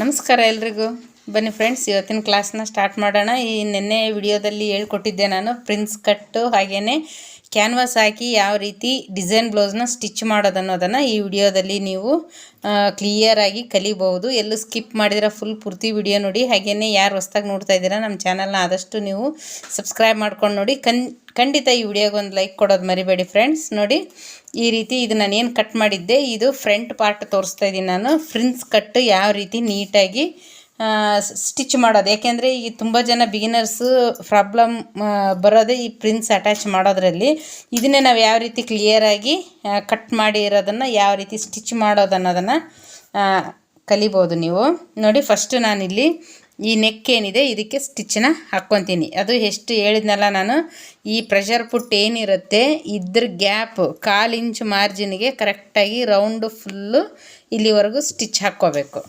ನಮಸ್ಕಾರ ಎಲ್ರಿಗೂ. ಬನ್ನಿ ಫ್ರೆಂಡ್ಸ್ ಇವತ್ತಿನ ಕ್ಲಾಸ್ನ ಸ್ಟಾರ್ಟ್ ಮಾಡೋಣ. ಈ ನಿನ್ನೆ ವಿಡಿಯೋದಲ್ಲಿ ಹೇಳ್ಕೊಟ್ಟಿದ್ದೆ ನಾನು ಪ್ರಿನ್ಸ್ ಕಟ್ಟು ಹಾಗೆಯೇ ಕ್ಯಾನ್ವಾಸ್ ಹಾಕಿ ಯಾವ ರೀತಿ ಡಿಸೈನ್ ಬ್ಲೌಸ್ನ ಸ್ಟಿಚ್ ಮಾಡೋದು ಅನ್ನೋದನ್ನು ಈ ವಿಡಿಯೋದಲ್ಲಿ ನೀವು ಕ್ಲಿಯರಾಗಿ ಕಲಿಬಹುದು. ಎಲ್ಲೂ ಸ್ಕಿಪ್ ಮಾಡಿದ್ರೆ ಫುಲ್ ಪೂರ್ತಿ ವಿಡಿಯೋ ನೋಡಿ. ಹಾಗೆಯೇ ಯಾರು ಹೊಸ್ದಾಗಿ ನೋಡ್ತಾ ಇದ್ದೀರಾ ನಮ್ಮ ಚಾನಲ್ನ ಆದಷ್ಟು ನೀವು ಸಬ್ಸ್ಕ್ರೈಬ್ ಮಾಡ್ಕೊಂಡು ನೋಡಿ. ಕನ್ ಖಂಡಿತ ಈ ವಿಡಿಯೋಗೆ ಒಂದು ಲೈಕ್ ಕೊಡೋದು ಮರಿಬೇಡಿ ಫ್ರೆಂಡ್ಸ್ ನೋಡಿ, ಈ ರೀತಿ ಇದು ನಾನು ಏನು ಕಟ್ ಮಾಡಿದ್ದೆ, ಇದು ಫ್ರಂಟ್ ಪಾರ್ಟ್ ತೋರಿಸ್ತಾ ಇದ್ದೀನಿ ನಾನು. ಫ್ರಿನ್ಸ್ ಕಟ್ ಯಾವ ರೀತಿ ನೀಟಾಗಿ ಸ್ಟಿಚ್ ಮಾಡೋದು. ಯಾಕೆಂದರೆ ಈ ತುಂಬ ಜನ ಬಿಗಿನರ್ಸು ಪ್ರಾಬ್ಲಮ್ ಬರೋದೇ ಈ ಪ್ರಿಂಟ್ಸ್ ಅಟ್ಯಾಚ್ ಮಾಡೋದ್ರಲ್ಲಿ. ಇದನ್ನೇ ನಾವು ಯಾವ ರೀತಿ ಕ್ಲಿಯರಾಗಿ ಕಟ್ ಮಾಡಿ ಇರೋದನ್ನು, ಯಾವ ರೀತಿ ಸ್ಟಿಚ್ ಮಾಡೋದು ಅನ್ನೋದನ್ನು ಕಲಿಬೋದು ನೀವು. ನೋಡಿ ಫಸ್ಟ್ ನಾನಿಲ್ಲಿ ಈ ನೆಕ್ ಏನಿದೆ, ಇದಕ್ಕೆ ಸ್ಟಿಚ್ಚನ್ನ ಹಾಕ್ಕೊತೀನಿ. ಅದು ಎಷ್ಟು ಹೇಳಿದ್ನಲ್ಲ ನಾನು, ಈ ಪ್ರೆಷರ್ ಪುಟ್ ಏನಿರುತ್ತೆ, ಇದ್ರ ಗ್ಯಾಪ್ ಕಾಲು ಇಂಚ್ ಮಾರ್ಜಿನ್ಗೆ ಕರೆಕ್ಟಾಗಿ ರೌಂಡು ಫುಲ್ಲು ಇಲ್ಲಿವರೆಗೂ ಸ್ಟಿಚ್ ಹಾಕ್ಕೋಬೇಕು.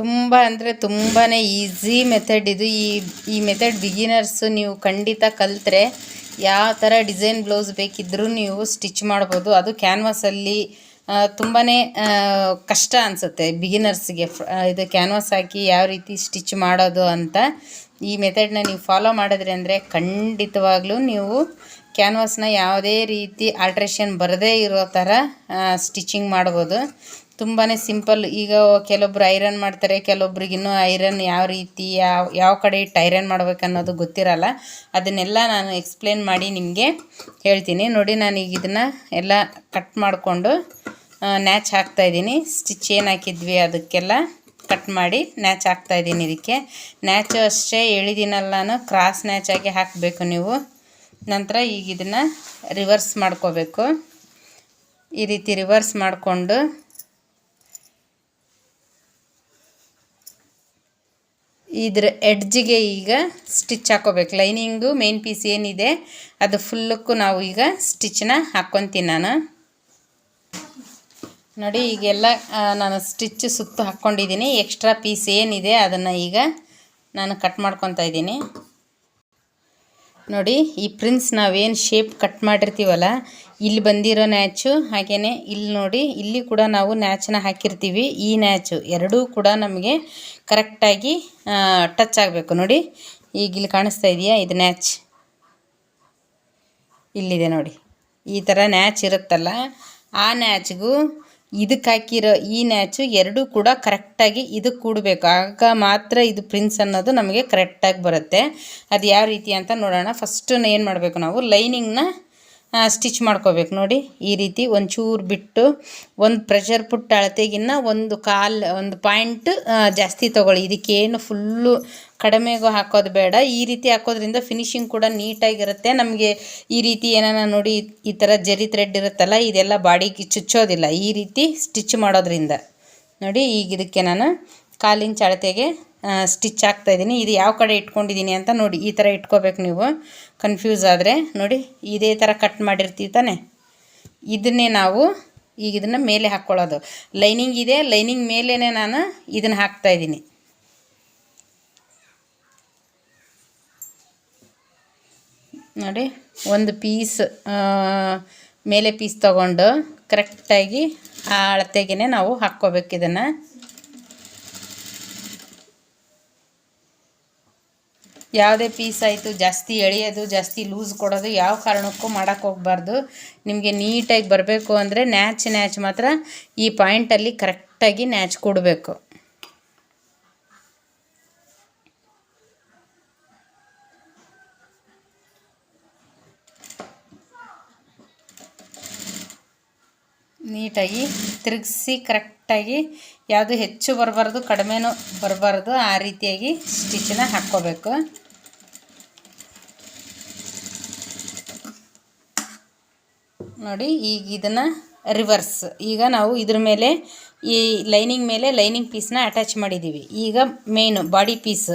ತುಂಬ ಅಂದರೆ ತುಂಬಾ ಈಸಿ ಮೆಥಡ್ ಇದು. ಈ ಈ ಮೆಥಡ್ ಬಿಗಿನರ್ಸು ನೀವು ಖಂಡಿತ ಕಲಿತ್ರೆ ಯಾವ ಥರ ಡಿಸೈನ್ ಬ್ಲೌಸ್ ಬೇಕಿದ್ದರೂ ನೀವು ಸ್ಟಿಚ್ ಮಾಡ್ಬೋದು. ಅದು ಕ್ಯಾನ್ವಾಸಲ್ಲಿ ತುಂಬಾ ಕಷ್ಟ ಅನಿಸುತ್ತೆ ಬಿಗಿನರ್ಸ್ಗೆ ಇದು ಕ್ಯಾನ್ವಾಸ್ ಹಾಕಿ ಯಾವ ರೀತಿ ಸ್ಟಿಚ್ ಮಾಡೋದು ಅಂತ. ಈ ಮೆಥಡ್ನ ನೀವು ಫಾಲೋ ಮಾಡಿದ್ರಿ ಅಂದರೆ ಖಂಡಿತವಾಗ್ಲೂ ನೀವು ಕ್ಯಾನ್ವಾಸ್ನ ಯಾವುದೇ ರೀತಿ ಆಲ್ಟ್ರೇಷನ್ ಬರದೇ ಇರೋ ಥರ ಸ್ಟಿಚಿಂಗ್ ಮಾಡ್ಬೋದು. ತುಂಬಾ ಸಿಂಪಲ್. ಈಗ ಕೆಲವೊಬ್ರು ಐರನ್ ಮಾಡ್ತಾರೆ, ಕೆಲವೊಬ್ರಿಗೆ ಇನ್ನೂ ಐರನ್ ಯಾವ ರೀತಿ, ಯಾವ ಯಾವ ಕಡೆ ಇಟ್ಟು ಐರನ್ ಮಾಡ್ಬೇಕು ಅನ್ನೋದು ಗೊತ್ತಿರಲ್ಲ. ಅದನ್ನೆಲ್ಲ ನಾನು ಎಕ್ಸ್ಪ್ಲೇನ್ ಮಾಡಿ ನಿಮಗೆ ಹೇಳ್ತೀನಿ. ನೋಡಿ, ನಾನು ಈಗ ಇದನ್ನು ಎಲ್ಲ ಕಟ್ ಮಾಡಿಕೊಂಡು ನ್ಯಾಚ್ ಹಾಕ್ತಾಯಿದ್ದೀನಿ ಸ್ಟಿಚ್ ಏನು ಹಾಕಿದ್ವಿ ಅದಕ್ಕೆಲ್ಲ ಕಟ್ ಮಾಡಿ ನ್ಯಾಚ್ ಹಾಕ್ತಾಯಿದ್ದೀನಿ ಇದಕ್ಕೆ. ನ್ಯಾಚು ಅಷ್ಟೇ ಎಳಿದಿನಲ್ಲ ನಾನು ಕ್ರಾಸ್ ಆಗಿ ಹಾಕಬೇಕು ನೀವು. ನಂತರ ಈಗ ಇದನ್ನು ರಿವರ್ಸ್ ಮಾಡ್ಕೋಬೇಕು. ಈ ರೀತಿ ರಿವರ್ಸ್ ಮಾಡಿಕೊಂಡು ಇದ್ರ ಎಡ್ಜಿಗೆ ಈಗ ಸ್ಟಿಚ್ ಹಾಕೋಬೇಕು. ಲೈನಿಂಗು ಮೇನ್ ಪೀಸ್ ಏನಿದೆ, ಅದು ಫುಲ್ಲಕ್ಕೂ ನಾವು ಈಗ ಸ್ಟಿಚ್ನ ಹಾಕ್ಕೊತೀನಿ ನಾನು. ನೋಡಿ, ಈಗೆಲ್ಲ ನಾನು ಸ್ಟಿಚ್ ಸುತ್ತು ಹಾಕ್ಕೊಂಡಿದ್ದೀನಿ ಎಕ್ಸ್ಟ್ರಾ ಪೀಸ್ ಏನಿದೆ, ಅದನ್ನು ಈಗ ನಾನು ಕಟ್ ಮಾಡ್ಕೊತಾ ಇದ್ದೀನಿ. ನೋಡಿ, ಈ ಪ್ರಿನ್ಸ್ ನಾವೇನು ಶೇಪ್ ಕಟ್ ಮಾಡಿರ್ತೀವಲ್ಲ, ಇಲ್ಲಿ ಬಂದಿರೋ ನ್ಯಾಚು ಹಾಗೆಯೇ ಇಲ್ಲಿ ನೋಡಿ, ಇಲ್ಲಿ ಕೂಡ ನಾವು ನ್ಯಾಚನ್ನ ಹಾಕಿರ್ತೀವಿ. ಈ ನ್ಯಾಚು ಎರಡೂ ಕೂಡ ನಮಗೆ ಕರೆಕ್ಟಾಗಿ ಟಚ್ ಆಗಬೇಕು. ನೋಡಿ, ಈಗ ಇಲ್ಲಿ ಕಾಣಿಸ್ತಾ ಇದೆಯಾ? ಇದು ನ್ಯಾಚ್. ಇಲ್ಲಿದೆ ನೋಡಿ. ಈ ಥರ ನ್ಯಾಚ್ ಇರುತ್ತಲ್ಲ, ಆ ನ್ಯಾಚ್ಗೂ ಇದಕ್ಕೆ ಹಾಕಿರೋ ಈ ನ್ಯಾಚು ಎರಡೂ ಕೂಡ ಕರೆಕ್ಟಾಗಿ ಇದಕ್ಕೆ ಕೂಡಬೇಕು. ಆಗ ಮಾತ್ರ ಇದು ಪ್ರಿನ್ಸ್ ಅನ್ನೋದು ನಮಗೆ ಕರೆಕ್ಟಾಗಿ ಬರುತ್ತೆ. ಅದು ಯಾವ ರೀತಿ ಅಂತ ನೋಡೋಣ. ಫಸ್ಟು ಏನು ಮಾಡಬೇಕು ನಾವು? ಲೈನಿಂಗ್ನ ಸ್ಟಿಚ್ ಮಾಡ್ಕೋಬೇಕು ನೋಡಿ. ಈ ರೀತಿ ಒಂಚೂರು ಬಿಟ್ಟು ಒಂದು ಪ್ರೆಷರ್ ಪುಟ್ಟ ಅಳತೆಗಿನ್ನ ಒಂದು ಕಾಲ್, ಒಂದು ಪಾಯಿಂಟ್ ಜಾಸ್ತಿ ತೊಗೊಳ್ಳಿ. ಇದಕ್ಕೇನು ಫುಲ್ಲು ಕಡಿಮೆಗೂ ಹಾಕೋದು ಬೇಡ. ಈ ರೀತಿ ಹಾಕೋದ್ರಿಂದ ಫಿನಿಶಿಂಗ್ ಕೂಡ ನೀಟಾಗಿರುತ್ತೆ. ನಮಗೆ ಈ ರೀತಿ ಏನಾನ ನೋಡಿ ಈ ಥರ ಜರಿ ಥ್ರೆಡ್ ಇರುತ್ತಲ್ಲ, ಇದೆಲ್ಲ ಬಾಡಿಗೆ ಚುಚ್ಚೋದಿಲ್ಲ. ಈ ರೀತಿ ಸ್ಟಿಚ್ ಮಾಡೋದ್ರಿಂದ. ನೋಡಿ, ಈಗ ಇದಕ್ಕೆ ನಾನು ಕಾಲಿನ ಅಳತೆಗೆ ಸ್ಟಿಚ್ ಹಾಕ್ತಾಯಿದ್ದೀನಿ ಇದು ಯಾವ ಕಡೆ ಇಟ್ಕೊಂಡಿದ್ದೀನಿ ಅಂತ ನೋಡಿ, ಈ ಥರ ಇಟ್ಕೋಬೇಕು ನೀವು. ಕನ್ಫ್ಯೂಸ್ ಆದರೆ ನೋಡಿ, ಇದೇ ಥರ ಕಟ್ ಮಾಡಿರ್ತೀವಿ ತಾನೆ. ಇದನ್ನೇ ನಾವು ಈಗ ಇದನ್ನು ಮೇಲೆ ಹಾಕ್ಕೊಳ್ಳೋದು ಲೈನಿಂಗ್ ಇದೆ ಲೈನಿಂಗ್ ಮೇಲೇ ನಾನು ಇದನ್ನು ಹಾಕ್ತಾಯಿದ್ದೀನಿ ನೋಡಿ, ಒಂದು ಪೀಸ್ ಮೇಲೆ ಪೀಸ್ ತಗೊಂಡು ಕರೆಕ್ಟಾಗಿ ಆ ಅಳತೆಗೆ ನಾವು ಹಾಕ್ಕೋಬೇಕು ಇದನ್ನು. ಯಾವುದೇ ಪೀಸ್ ಆಯಿತು, ಜಾಸ್ತಿ ಎಳೆಯೋದು, ಜಾಸ್ತಿ ಲೂಸ್ ಕೊಡೋದು, ಯಾವ ಕಾರಣಕ್ಕೂ ಮಾಡೋಕ್ಕೆ ಹೋಗ್ಬಾರ್ದು. ನಿಮಗೆ ನೀಟಾಗಿ ಬರಬೇಕು ಅಂದರೆ ನ್ಯಾಚ್ ನ್ಯಾಚ್ ಮಾತ್ರ ಈ ಪಾಯಿಂಟಲ್ಲಿ ಕರೆಕ್ಟಾಗಿ ನ್ಯಾಚ್ ಕೊಡಬೇಕು. ನೀಟಾಗಿ ತಿರುಗಿಸಿ ಕರೆಕ್ಟಾಗಿ ಯಾವುದು ಹೆಚ್ಚು ಬರಬಾರ್ದು, ಕಡಿಮೆನೂ ಬರಬಾರ್ದು, ಆ ರೀತಿಯಾಗಿ ಸ್ಟಿಚನ್ನ ಹಾಕ್ಕೋಬೇಕು. ನೋಡಿ, ಈಗ ಇದನ್ನು ರಿವರ್ಸ್ ಈಗ ನಾವು ಇದ್ರ ಮೇಲೆ ಈ ಲೈನಿಂಗ್ ಮೇಲೆ ಲೈನಿಂಗ್ ಪೀಸ್ನ ಅಟ್ಯಾಚ್ ಮಾಡಿದ್ದೀವಿ ಈಗ ಮೇನು ಬಾಡಿ ಪೀಸ್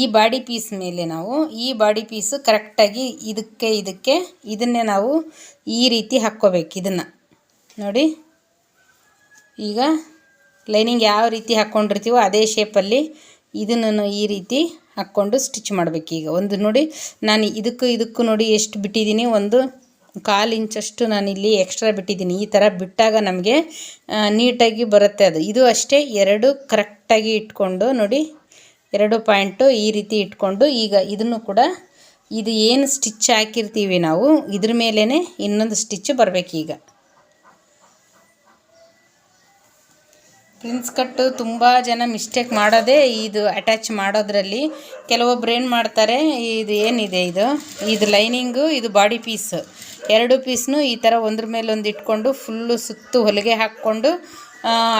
ಈ ಬಾಡಿ ಪೀಸ್ ಮೇಲೆ ನಾವು ಈ ಬಾಡಿ ಪೀಸು ಕರೆಕ್ಟಾಗಿ ಇದಕ್ಕೆ ಇದಕ್ಕೆ ಇದನ್ನೇ ನಾವು ಈ ರೀತಿ ಹಾಕ್ಕೋಬೇಕು ಇದನ್ನು. ನೋಡಿ, ಈಗ ಲೈನಿಂಗ್ ಯಾವ ರೀತಿ ಹಾಕ್ಕೊಂಡಿರ್ತೀವೋ ಅದೇ ಶೇಪಲ್ಲಿ ಇದನ್ನು ಈ ರೀತಿ ಹಾಕ್ಕೊಂಡು ಸ್ಟಿಚ್ ಮಾಡಬೇಕು ಈಗ. ಒಂದು ನೋಡಿ, ನಾನು ಇದಕ್ಕೂ ಇದಕ್ಕೂ ನೋಡಿ ಎಷ್ಟು ಬಿಟ್ಟಿದ್ದೀನಿ, ಒಂದು ಕಾಲು ಇಂಚಷ್ಟು ನಾನಿಲ್ಲಿ ಎಕ್ಸ್ಟ್ರಾ ಬಿಟ್ಟಿದ್ದೀನಿ. ಈ ಥರ ಬಿಟ್ಟಾಗ ನಮಗೆ ನೀಟಾಗಿ ಬರುತ್ತೆ ಅದು. ಇದು ಅಷ್ಟೇ, ಎರಡು ಕರೆಕ್ಟಾಗಿ ಇಟ್ಕೊಂಡು ನೋಡಿ, ಎರಡು ಪಾಯಿಂಟು ಈ ರೀತಿ ಇಟ್ಕೊಂಡು ಈಗ ಇದನ್ನು ಕೂಡ ಇದು ಏನು ಸ್ಟಿಚ್ ಹಾಕಿರ್ತೀವಿ ನಾವು, ಇದ್ರ ಮೇಲೇ ಇನ್ನೊಂದು ಸ್ಟಿಚ್ ಬರಬೇಕೀಗ ಪ್ರಿನ್ಸ್ ಕಟ್ಟು ತುಂಬ ಜನ ಮಿಸ್ಟೇಕ್ ಮಾಡೋದೇ ಇದು ಅಟ್ಯಾಚ್ ಮಾಡೋದ್ರಲ್ಲಿ ಕೆಲವೊಬ್ರು ಏನು ಮಾಡ್ತಾರೆ, ಇದು ಏನಿದೆ ಇದು? ಇದು ಲೈನಿಂಗು ಇದು ಬಾಡಿ ಪೀಸ್ ಎರಡು ಪೀಸ್ನು ಈ ಥರ ಒಂದ್ರ ಮೇಲೊಂದು ಇಟ್ಕೊಂಡು ಫುಲ್ಲು ಸುತ್ತು ಹೊಲಿಗೆ ಹಾಕ್ಕೊಂಡು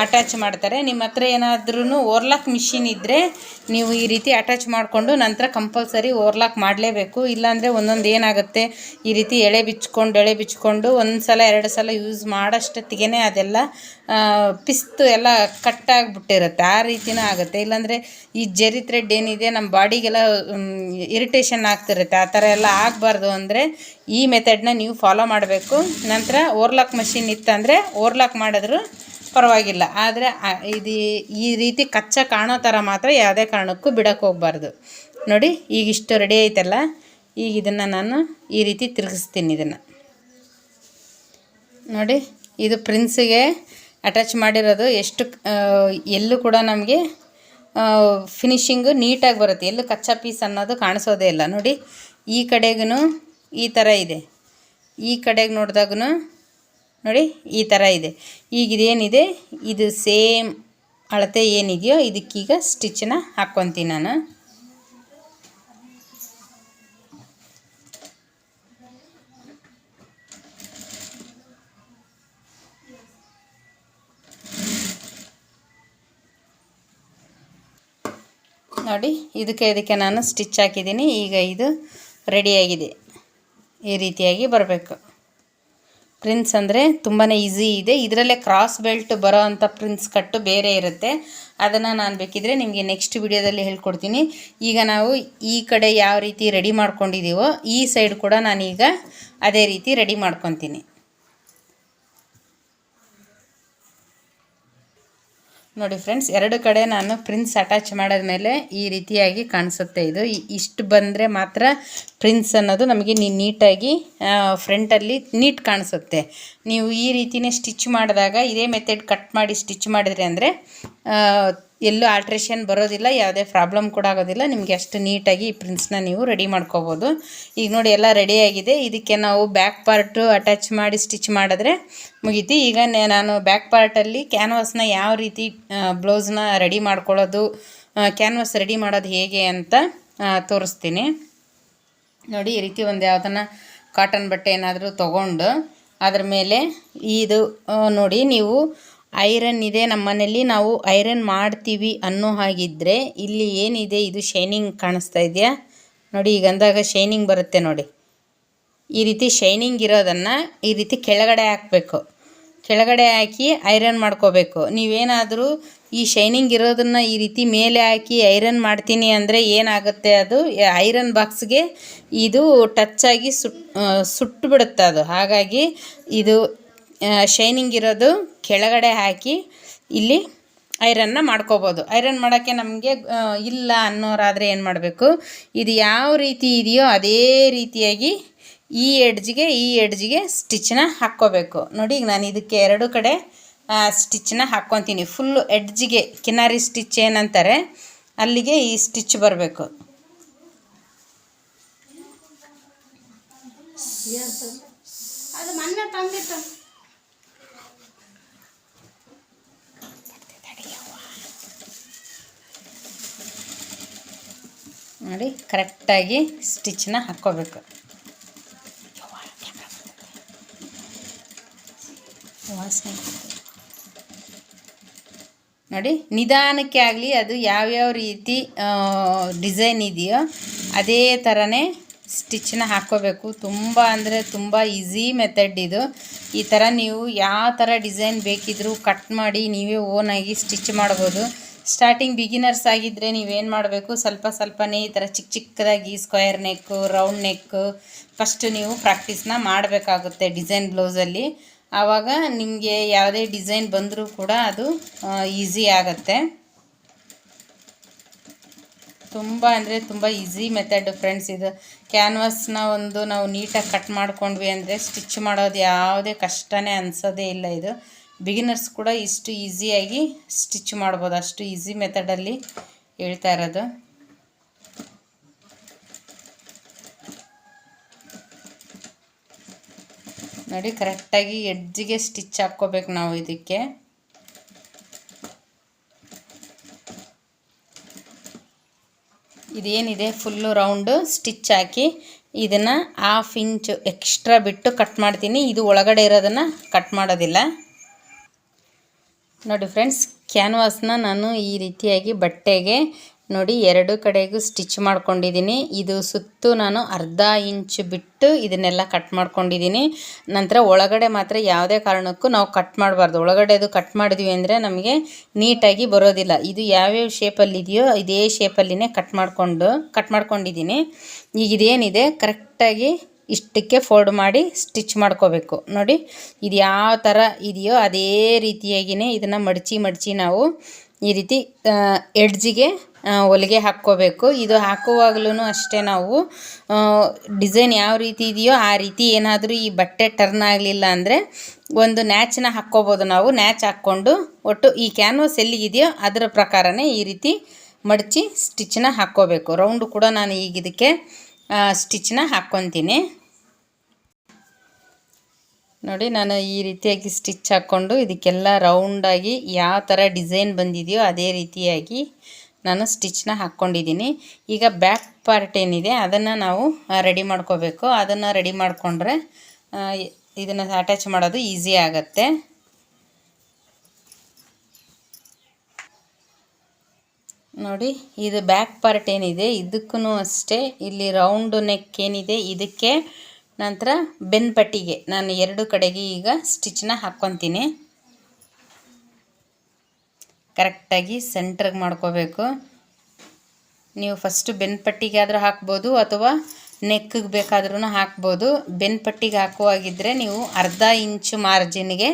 ಅಟ್ಯಾಚ್ ಮಾಡ್ತಾರೆ. ನಿಮ್ಮ ಹತ್ರ ಏನಾದ್ರೂ ಓರ್ಲಾಕ್ ಮಿಷಿನ್ ಇದ್ದರೆ ನೀವು ಈ ರೀತಿ ಅಟ್ಯಾಚ್ ಮಾಡಿಕೊಂಡು ನಂತರ ಕಂಪಲ್ಸರಿ ಓರ್ಲಾಕ್ ಮಾಡಲೇಬೇಕು. ಇಲ್ಲಾಂದರೆ ಒಂದೊಂದು ಏನಾಗುತ್ತೆ? ಈ ರೀತಿ ಎಳೆ ಬಿಚ್ಕೊಂಡು ಎಳೆ ಬಿಚ್ಕೊಂಡು ಒಂದು ಸಲ ಎರಡು ಸಲ ಯೂಸ್ ಮಾಡೋಷ್ಟೊತ್ತಿಗೆ ಅದೆಲ್ಲ ಪಿಸ್ತು ಎಲ್ಲ ಕಟ್ಟಾಗಿಬಿಟ್ಟಿರುತ್ತೆ ಆ ರೀತಿನೂ ಆಗುತ್ತೆ. ಇಲ್ಲಾಂದರೆ ಈ ಜರಿ ಥ್ರೆಡ್ ಏನಿದೆ ನಮ್ಮ ಬಾಡಿಗೆಲ್ಲ ಇರಿಟೇಷನ್ ಆಗ್ತಿರುತ್ತೆ. ಆ ಥರ ಎಲ್ಲ ಆಗಬಾರ್ದು ಅಂದರೆ ಈ ಮೆಥಡ್ನ ನೀವು ಫಾಲೋ ಮಾಡಬೇಕು. ನಂತರ ಓರ್ಲಾಕ್ ಮಷಿನ್ ಇತ್ತಂದರೆ ಓರ್ಲಾಕ್ ಮಾಡಿದ್ರು ಪರವಾಗಿಲ್ಲ. ಆದರೆ ಇದು, ಈ ರೀತಿ ಕಚ್ಚಾ ಕಾಣೋ ಥರ ಮಾತ್ರ ಯಾವುದೇ ಕಾರಣಕ್ಕೂ ಬಿಡೋಕ್ಕೆ ಹೋಗ್ಬಾರ್ದು. ನೋಡಿ, ಈಗ ಇಷ್ಟು ರೆಡಿ ಐತಲ್ಲ? ಈಗ ಇದನ್ನು ನಾನು ಈ ರೀತಿ ತಿರುಗಿಸ್ತೀನಿ ಇದನ್ನು. ನೋಡಿ, ಇದು ಪ್ರಿನ್ಸಿಗೆ ಅಟ್ಯಾಚ್ ಮಾಡಿರೋದು. ಎಷ್ಟು ಎಲ್ಲೂ ಕೂಡ ನಮಗೆ ಫಿನಿಶಿಂಗು ನೀಟಾಗಿ ಬರುತ್ತೆ. ಎಲ್ಲೂ ಕಚ್ಚಾ ಪೀಸ್ ಅನ್ನೋದು ಕಾಣಿಸೋದೇ ಇಲ್ಲ. ನೋಡಿ, ಈ ಕಡೆಗೂ ಈ ಥರ ಇದೆ. ಈ ಕಡೆಗೆ ನೋಡಿದಾಗೂ ನೋಡಿ, ಈ ಥರ ಇದೆ. ಈಗ ಇದೇನಿದೆ ಇದು ಸೇಮ್ ಅಳತೆ ಏನಿದೆಯೋ, ಇದಕ್ಕೀಗ ಸ್ಟಿಚ್ನ ಹಾಕ್ಕೊತೀನಿ ನಾನು. ನೋಡಿ, ಇದಕ್ಕೆ ಇದಕ್ಕೆ ನಾನು ಸ್ಟಿಚ್ ಹಾಕಿದ್ದೀನಿ. ಈಗ ಇದು ರೆಡಿಯಾಗಿದೆ ಈ ರೀತಿಯಾಗಿ ಬರಬೇಕು. ಪ್ರಿನ್ಸ್ ಅಂದರೆ ತುಂಬಾ ಈಸಿ ಇದೆ. ಇದರಲ್ಲೇ ಕ್ರಾಸ್ ಬೆಲ್ಟ್ ಬರೋ ಅಂಥ ಪ್ರಿನ್ಸ್ ಕಟ್ಟು ಬೇರೆ ಇರುತ್ತೆ. ಅದನ್ನು ನಾನು ಬೇಕಿದ್ರೆ ನಿಮಗೆ ನೆಕ್ಸ್ಟ್ ವಿಡಿಯೋದಲ್ಲಿ ಹೇಳ್ಕೊಡ್ತೀನಿ. ಈಗ ನಾವು ಈ ಕಡೆ ಯಾವ ರೀತಿ ರೆಡಿ ಮಾಡ್ಕೊಂಡಿದ್ದೀವೋ ಈ ಸೈಡ್ ಕೂಡ ನಾನೀಗ ಅದೇ ರೀತಿ ರೆಡಿ ಮಾಡ್ಕೊತೀನಿ. ನೋಡಿ ಫ್ರೆಂಡ್ಸ್ ಎರಡು ಕಡೆ ನಾನು ಪ್ರಿನ್ಸ್ ಅಟ್ಯಾಚ್ ಮಾಡಿದ ಮೇಲೆ ಈ ರೀತಿಯಾಗಿ ಕಾಣಿಸುತ್ತೆ ಇದು. ಇಷ್ಟು ಬಂದರೆ ಮಾತ್ರ ಪ್ರಿನ್ಸ್ ಅನ್ನೋದು ನಮಗೆ ನೀಟಾಗಿ ಫ್ರಂಟಲ್ಲಿ ನೀಟ್ ಕಾಣಿಸುತ್ತೆ. ನೀವು ಈ ರೀತಿಯೇ ಸ್ಟಿಚ್ ಮಾಡಿದಾಗ, ಇದೇ ಮೆಥಡ್ ಕಟ್ ಮಾಡಿ ಸ್ಟಿಚ್ ಮಾಡಿದ್ರಿ ಅಂದರೆ ಎಲ್ಲೂ ಆಲ್ಟ್ರೇಷನ್ ಬರೋದಿಲ್ಲ, ಯಾವುದೇ ಪ್ರಾಬ್ಲಮ್ ಕೂಡ ಆಗೋದಿಲ್ಲ. ನಿಮಗೆ ಅಷ್ಟು ನೀಟಾಗಿ ಈ ಪ್ರಿಂಟ್ಸ್ನ ನೀವು ರೆಡಿ ಮಾಡ್ಕೋಬೋದು. ಈಗ ನೋಡಿ, ಎಲ್ಲ ರೆಡಿಯಾಗಿದೆ ಇದಕ್ಕೆ ನಾವು ಬ್ಯಾಕ್ ಪಾರ್ಟು ಅಟ್ಯಾಚ್ ಮಾಡಿ ಸ್ಟಿಚ್ ಮಾಡಿದ್ರೆ ಮುಗೀತಿ. ಈಗ ನಾನು ಬ್ಯಾಕ್ ಪಾರ್ಟಲ್ಲಿ ಕ್ಯಾನ್ವಾಸ್ನ ಯಾವ ರೀತಿ ಬ್ಲೌಸ್ನ ರೆಡಿ ಮಾಡ್ಕೊಳ್ಳೋದು ಕ್ಯಾನ್ವಾಸ್ ರೆಡಿ ಮಾಡೋದು ಹೇಗೆ ಅಂತ ತೋರಿಸ್ತೀನಿ. ನೋಡಿ, ಈ ರೀತಿ ಒಂದು ಯಾವುದನ್ನ ಕಾಟನ್ ಬಟ್ಟೆ ಏನಾದರೂ ತೊಗೊಂಡು, ಅದ್ರ ಮೇಲೆ ಇದು ನೋಡಿ, ನೀವು ಐರನ್ ಇದೆ ನಮ್ಮ ಮನೆಯಲ್ಲಿ ನಾವು ಐರನ್ ಮಾಡ್ತೀವಿ ಅನ್ನೋ ಹಾಗಿದ್ದರೆ ಇಲ್ಲಿ ಏನಿದೆ? ಇದು ಶೈನಿಂಗ್ ಕಾಣಿಸ್ತಾ ಇದೆಯಾ? ನೋಡಿ, ಈಗ ಅಂದಾಗ ಶೈನಿಂಗ್ ಬರುತ್ತೆ ನೋಡಿ. ಈ ರೀತಿ ಶೈನಿಂಗ್ ಇರೋದನ್ನು ಈ ರೀತಿ ಕೆಳಗಡೆ ಹಾಕಬೇಕು. ಕೆಳಗಡೆ ಹಾಕಿ ಐರನ್ ಮಾಡ್ಕೋಬೇಕು. ನೀವೇನಾದರೂ ಈ ಶೈನಿಂಗ್ ಇರೋದನ್ನು ಈ ರೀತಿ ಮೇಲೆ ಹಾಕಿ ಐರನ್ ಮಾಡ್ತೀನಿ ಅಂದರೆ ಏನಾಗುತ್ತೆ? ಅದು ಐರನ್ ಬಾಕ್ಸ್ಗೆ ಇದು ಟಚ್ ಆಗಿ ಸುಟ್ ಸುಟ್ಟು ಬಿಡುತ್ತೆ ಅದು. ಹಾಗಾಗಿ ಇದು ಶೈನಿಂಗ್ ಇರೋದು ಕೆಳಗಡೆ ಹಾಕಿ ಇಲ್ಲಿ ಐರನ್ನ ಮಾಡ್ಕೋಬೋದು. ಐರನ್ ಮಾಡೋಕ್ಕೆ ನಮಗೆ ಇಲ್ಲ ಅನ್ನೋರಾದರೆ ಏನು ಮಾಡಬೇಕು? ಇದು ಯಾವ ರೀತಿ ಇದೆಯೋ ಅದೇ ರೀತಿಯಾಗಿ ಈ ಎಡ್ಜ್ಗೆ ಈ ಎಡ್ಜ್ಗೆ ಸ್ಟಿಚ್ನ ಹಾಕ್ಕೋಬೇಕು. ನೋಡಿ, ಈಗ ನಾನು ಇದಕ್ಕೆ ಎರಡು ಕಡೆ ಸ್ಟಿಚ್ನ ಹಾಕ್ಕೊತೀನಿ. ಫುಲ್ಲು ಎಡ್ಜ್ಗೆ ಕಿನಾರಿ ಸ್ಟಿಚ್ ಏನಂತಾರೆ, ಅಲ್ಲಿಗೆ ಈ ಸ್ಟಿಚ್ ಬರಬೇಕು. ಅದು ಮೊನ್ನೆ ತಂದಿತ್ತು. ನೋಡಿ, ಕರೆಕ್ಟಾಗಿ ಸ್ಟಿಚ್ನ ಹಾಕ್ಕೋಬೇಕು. ನೋಡಿ, ನಿಧಾನಕ್ಕೆ ಆಗಲಿ, ಅದು ಯಾವ್ಯಾವ ರೀತಿ ಡಿಸೈನ್ ಇದೆಯೋ ಅದೇ ಥರನೇ ಸ್ಟಿಚ್ನ ಹಾಕ್ಕೋಬೇಕು. ತುಂಬ ಅಂದರೆ ತುಂಬ ಈಸಿ ಮೆಥಡ್ ಇದು. ಈ ಥರ ನೀವು ಯಾವ ಥರ ಡಿಸೈನ್ ಬೇಕಿದ್ದರೂ ಕಟ್ ಮಾಡಿ ನೀವೇ ಓನಾಗಿ ಸ್ಟಿಚ್ ಮಾಡ್ಬೋದು. ಸ್ಟಾರ್ಟಿಂಗ್ ಬಿಗಿನರ್ಸ್ ಆಗಿದ್ದರೆ ನೀವೇನು ಮಾಡಬೇಕು? ಸ್ವಲ್ಪ ಸ್ವಲ್ಪನೇ ಈ ಥರ ಚಿಕ್ಕ ಚಿಕ್ಕದಾಗಿ square neck round neck first ನೀವು ಪ್ರಾಕ್ಟೀಸ್ನ ಮಾಡಬೇಕಾಗುತ್ತೆ ಡಿಸೈನ್ ಬ್ಲೌಸಲ್ಲಿ ಆವಾಗ ನಿಮಗೆ ಯಾವುದೇ ಡಿಸೈನ್ ಬಂದರೂ ಕೂಡ ಅದು ಈಸಿ ಆಗುತ್ತೆ. ತುಂಬ ಅಂದರೆ ತುಂಬ ಈಸಿ ಮೆಥಡ್ ಫ್ರೆಂಡ್ಸ್ ಇದು. ಕ್ಯಾನ್ವಾಸ್ನ ಒಂದು ನಾವು ನೀಟಾಗಿ ಕಟ್ ಮಾಡ್ಕೊಂಡ್ವಿ ಅಂದರೆ ಸ್ಟಿಚ್ ಮಾಡೋದು ಯಾವುದೇ ಕಷ್ಟನೇ ಅನಿಸೋದೇ ಇಲ್ಲ ಇದು. ಬಿಗಿನರ್ಸ್ ಕೂಡ ಇಷ್ಟು ಈಸಿಯಾಗಿ ಸ್ಟಿಚ್ ಮಾಡ್ಬೋದು. ಅಷ್ಟು ಈಸಿ ಮೆಥಡಲ್ಲಿ ಹೇಳ್ತಾ ಇರೋದು. ನೋಡಿ ಕರೆಕ್ಟಾಗಿ ಎಡ್ಜಿಗೆ ಸ್ಟಿಚ್ ಹಾಕ್ಕೋಬೇಕು ನಾವು ಇದಕ್ಕೆ. ಇದೇನಿದೆ? ಫುಲ್ಲು ರೌಂಡು ಸ್ಟಿಚ್ ಹಾಕಿ ಇದನ್ನು ಹಾಫ್ ಇಂಚು ಎಕ್ಸ್ಟ್ರಾ ಬಿಟ್ಟು ಕಟ್ ಮಾಡ್ತೀನಿ. ಇದು ಒಳಗಡೆ ಇರೋದನ್ನು ಕಟ್ ಮಾಡೋದಿಲ್ಲ. ನೋಡಿ ಫ್ರೆಂಡ್ಸ್ ಕ್ಯಾನ್ವಾಸ್ನ ನಾನು ಈ ರೀತಿಯಾಗಿ ಬಟ್ಟೆಗೆ ನೋಡಿ ಎರಡು ಕಡೆಗೂ ಸ್ಟಿಚ್ ಮಾಡ್ಕೊಂಡಿದ್ದೀನಿ. ಇದು ಸುತ್ತು ನಾನು ಅರ್ಧ ಇಂಚು ಬಿಟ್ಟು ಇದನ್ನೆಲ್ಲ ಕಟ್ ಮಾಡ್ಕೊಂಡಿದ್ದೀನಿ. ನಂತರ ಒಳಗಡೆ ಮಾತ್ರ ಯಾವುದೇ ಕಾರಣಕ್ಕೂ ನಾವು ಕಟ್ ಮಾಡಬಾರ್ದು. ಒಳಗಡೆದು ಕಟ್ ಮಾಡಿದ್ವಿ ಅಂದರೆ ನಮಗೆ ನೀಟಾಗಿ ಬರೋದಿಲ್ಲ. ಇದು ಯಾವ್ಯಾವ ಶೇಪಲ್ಲಿದೆಯೋ ಇದೇ ಶೇಪಲ್ಲಿನೇ ಕಟ್ ಮಾಡಿಕೊಂಡು ಕಟ್ ಮಾಡ್ಕೊಂಡಿದ್ದೀನಿ. ಈಗ ಇದೇನಿದೆ? ಕರೆಕ್ಟಾಗಿ ಇಷ್ಟಕ್ಕೆ ಫೋಲ್ಡ್ ಮಾಡಿ ಸ್ಟಿಚ್ ಮಾಡ್ಕೋಬೇಕು. ನೋಡಿ, ಇದು ಯಾವ ಥರ ಇದೆಯೋ ಅದೇ ರೀತಿಯಾಗಿಯೇ ಇದನ್ನು ಮಡಚಿ ಮಡಚಿ ನಾವು ಈ ರೀತಿ ಎಡ್ಜಿಗೆ ಹೊಲಿಗೆ ಹಾಕ್ಕೋಬೇಕು. ಇದು ಹಾಕುವಾಗಲೂ ಅಷ್ಟೇ ನಾವು ಡಿಸೈನ್ ಯಾವ ರೀತಿ ಇದೆಯೋ ಆ ರೀತಿ ಏನಾದರೂ ಈ ಬಟ್ಟೆ ಟರ್ನ್ ಆಗಲಿಲ್ಲ ಅಂದರೆ ಒಂದು ನ್ಯಾಚನ್ನ ಹಾಕ್ಕೋಬೋದು ನಾವು. ನ್ಯಾಚ್ ಹಾಕ್ಕೊಂಡು ಒಟ್ಟು ಈ ಕ್ಯಾನ್ವಾಸ್ ಎಲ್ಲಿಗಿದೆಯೋ ಅದರ ಪ್ರಕಾರನೇ ಈ ರೀತಿ ಮಡಚಿ ಸ್ಟಿಚ್ನ ಹಾಕ್ಕೋಬೇಕು. ರೌಂಡು ಕೂಡ ನಾನು ಈಗ ಇದಕ್ಕೆ ಸ್ಟಿಚ್ನ ಹಾಕ್ಕೊತೀನಿ. ನೋಡಿ, ನಾನು ಈ ರೀತಿಯಾಗಿ ಸ್ಟಿಚ್ ಹಾಕ್ಕೊಂಡು ಇದಕ್ಕೆಲ್ಲ ರೌಂಡಾಗಿ ಯಾವ ಥರ ಡಿಸೈನ್ ಬಂದಿದೆಯೋ ಅದೇ ರೀತಿಯಾಗಿ ನಾನು ಸ್ಟಿಚ್ನ ಹಾಕ್ಕೊಂಡಿದ್ದೀನಿ. ಈಗ ಬ್ಯಾಕ್ ಪಾರ್ಟ್ ಏನಿದೆ, ಅದನ್ನು ನಾವು ರೆಡಿ ಮಾಡ್ಕೋಬೇಕು. ಅದನ್ನು ರೆಡಿ ಮಾಡಿಕೊಂಡ್ರೆ ಇದನ್ನು ಅಟ್ಯಾಚ್ ಮಾಡೋದು ಈಸಿ ಆಗುತ್ತೆ. ನೋಡಿ, ಇದು ಬ್ಯಾಕ್ ಪಾರ್ಟ್ ಏನಿದೆ ಇದಕ್ಕೂ ಅಷ್ಟೇ. ಇಲ್ಲಿ ರೌಂಡ್ ನೆಕ್ ಏನಿದೆ, ಇದಕ್ಕೆ ನಂತರ ಬೆನ್ ಪಟ್ಟಿಗೆ. ನಾನು ಎರಡು ಕಡೆಗೆ ಈಗ ಸ್ಟಿಚ್ನ ಹಾಕ್ಕೊತೀನಿ. ಕರೆಕ್ಟಾಗಿ ಸೆಂಟ್ರಿಗೆ ಮಾಡ್ಕೋಬೇಕು. ನೀವು ಫಸ್ಟು ಬೆನ್ ಪಟ್ಟಿಗೆ ಆದರೂ ಹಾಕ್ಬೋದು, ಅಥವಾ ನೆಕ್ಕಿಗೆ ಬೇಕಾದ್ರೂ ಹಾಕ್ಬೋದು. ಬೆನ್ ಪಟ್ಟಿಗೆ ಹಾಕುವಾಗಿದ್ದರೆ ನೀವು ಅರ್ಧ ಇಂಚು ಮಾರ್ಜಿನ್ಗೆ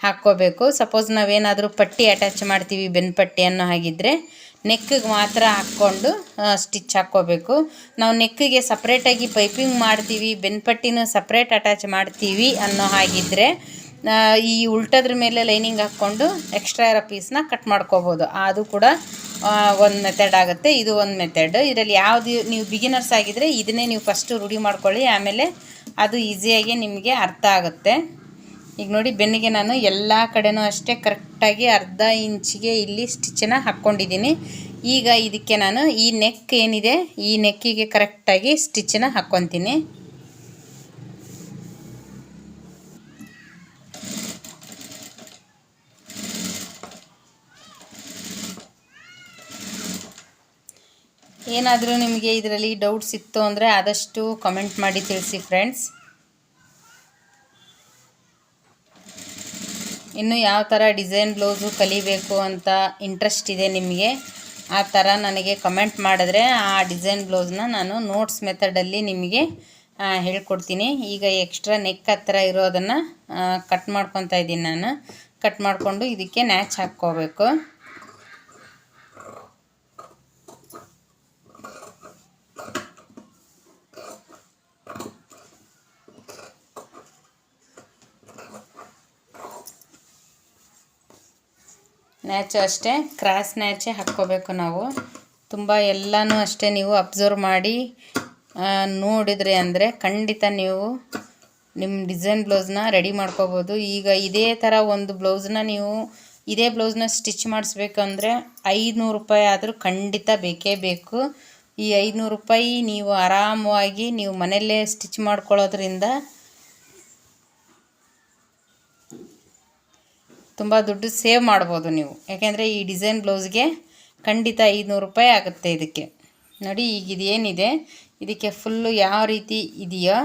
ಹಾಕ್ಕೋಬೇಕು. ಸಪೋಸ್ ನಾವೇನಾದರೂ ಪಟ್ಟಿ ಅಟ್ಯಾಚ್ ಮಾಡ್ತೀವಿ ಬೆನ್ ಪಟ್ಟಿ ಅನ್ನೋ ಹಾಗಿದ್ದರೆ ನೆಕ್ಕಿಗೆ ಮಾತ್ರ ಹಾಕ್ಕೊಂಡು ಸ್ಟಿಚ್ ಹಾಕ್ಕೋಬೇಕು. ನಾವು ನೆಕ್ಕಿಗೆ ಸಪ್ರೇಟಾಗಿ ಪೈಪಿಂಗ್ ಮಾಡ್ತೀವಿ, ಬೆನ್ಪಟ್ಟಿನೂ ಸಪ್ರೇಟ್ ಅಟ್ಯಾಚ್ ಮಾಡ್ತೀವಿ ಅನ್ನೋ ಹಾಗಿದ್ದರೆ ಈ ಉಲ್ಟದ್ರ ಮೇಲೆ ಲೈನಿಂಗ್ ಹಾಕ್ಕೊಂಡು ಎಕ್ಸ್ಟ್ರಾ ಇರೋ ಪೀಸ್ನ ಕಟ್ ಮಾಡ್ಕೋಬೋದು. ಅದು ಕೂಡ ಒಂದು ಮೆಥಡ್ ಆಗುತ್ತೆ, ಇದು ಒಂದು ಮೆಥಡ್ ಇದರಲ್ಲಿ ಯಾವುದು, ನೀವು ಬಿಗಿನರ್ಸ್ ಆಗಿದ್ದರೆ ಇದನ್ನೇ ನೀವು ಫಸ್ಟು ರೂಢಿ ಮಾಡ್ಕೊಳ್ಳಿ, ಆಮೇಲೆ ಅದು ಈಸಿಯಾಗಿ ನಿಮಗೆ ಅರ್ಥ ಆಗುತ್ತೆ. ಈಗ ನೋಡಿ ಬೆನ್ನಿಗೆ ನಾನು ಎಲ್ಲ ಕಡೆನೂ ಅಷ್ಟೇ ಕರೆಕ್ಟಾಗಿ ಅರ್ಧ ಇಂಚಿಗೆ ಇಲ್ಲಿ ಸ್ಟಿಚ್ಚನ್ನು ಹಾಕ್ಕೊಂಡಿದ್ದೀನಿ. ಈಗ ಇದಕ್ಕೆ ನಾನು ಈ ನೆಕ್ ಏನಿದೆ, ಈ ನೆಕ್ಕಿಗೆ ಕರೆಕ್ಟಾಗಿ ಸ್ಟಿಚ್ಚನ್ನು ಹಾಕ್ಕೊತೀನಿ. ಏನಾದರೂ ನಿಮಗೆ ಇದರಲ್ಲಿ ಡೌಟ್ಸ್ ಇತ್ತು ಅಂದರೆ ಆದಷ್ಟು ಕಮೆಂಟ್ ಮಾಡಿ ತಿಳಿಸಿ ಫ್ರೆಂಡ್ಸ್ ಇನ್ನು ಯಾವ ಥರ ಡಿಸೈನ್ ಬ್ಲೌಸು ಕಲಿಬೇಕು ಅಂತ ಇಂಟ್ರೆಸ್ಟ್ ಇದೆ ನಿಮಗೆ, ಆ ಥರ ನನಗೆ ಕಮೆಂಟ್ ಮಾಡಿದ್ರೆ ಆ ಡಿಸೈನ್ ಬ್ಲೌಸ್ನ ನಾನು ನೋಟ್ಸ್ ಮೆಥಡಲ್ಲಿ ನಿಮಗೆ ಹೇಳ್ಕೊಡ್ತೀನಿ. ಈಗ ಎಕ್ಸ್ಟ್ರಾ ನೆಕ್ ಹತ್ತಿರ ಇರೋದನ್ನು ಕಟ್ ಮಾಡ್ಕೊತಾ ಇದ್ದೀನಿ ನಾನು. ಕಟ್ ಮಾಡಿಕೊಂಡು ಇದಕ್ಕೆ ನ್ಯಾಚ್ ಹಾಕ್ಕೋಬೇಕು. ನ್ಯಾಚು ಅಷ್ಟೇ ಕ್ರಾಸ್ ನ್ಯಾಚೇ ಹಾಕ್ಕೋಬೇಕು ನಾವು. ತುಂಬ ಎಲ್ಲನೂ ಅಷ್ಟೇ ನೀವು ಅಬ್ಸರ್ವ್ ಮಾಡಿ ನೋಡಿದ್ರೆ ಅಂದರೆ ಖಂಡಿತ ನೀವು ನಿಮ್ಮ ಡಿಸೈನ್ ಬ್ಲೌಸ್ನ ರೆಡಿ ಮಾಡ್ಕೋಬೋದು. ಈಗ ಇದೇ ಥರ ಒಂದು ಬ್ಲೌಸ್ನ ನೀವು ಇದೇ ಬ್ಲೌಸ್ನ ಸ್ಟಿಚ್ ಮಾಡಿಸ್ಬೇಕಂದ್ರೆ ಐದುನೂರು ರೂಪಾಯಿ ಆದರೂ ಖಂಡಿತ ಬೇಕೇ ಬೇಕು. ಈ ಐದುನೂರು ರೂಪಾಯಿ ನೀವು ಆರಾಮವಾಗಿ ನೀವು ಮನೆಯಲ್ಲೇ ಸ್ಟಿಚ್ ಮಾಡ್ಕೊಳ್ಳೋದ್ರಿಂದ ತುಂಬ ದುಡ್ಡು ಸೇವ್ ಮಾಡ್ಬೋದು ನೀವು. ಯಾಕೆಂದರೆ ಈ ಡಿಸೈನ್ ಬ್ಲೌಸ್ಗೆ ಖಂಡಿತ ಐದುನೂರು ರೂಪಾಯಿ ಆಗುತ್ತೆ ಇದಕ್ಕೆ. ನೋಡಿ, ಈಗ ಇದೇನಿದೆ? ಇದಕ್ಕೆ ಫುಲ್ಲು ಯಾವ ರೀತಿ ಇದೆಯೋ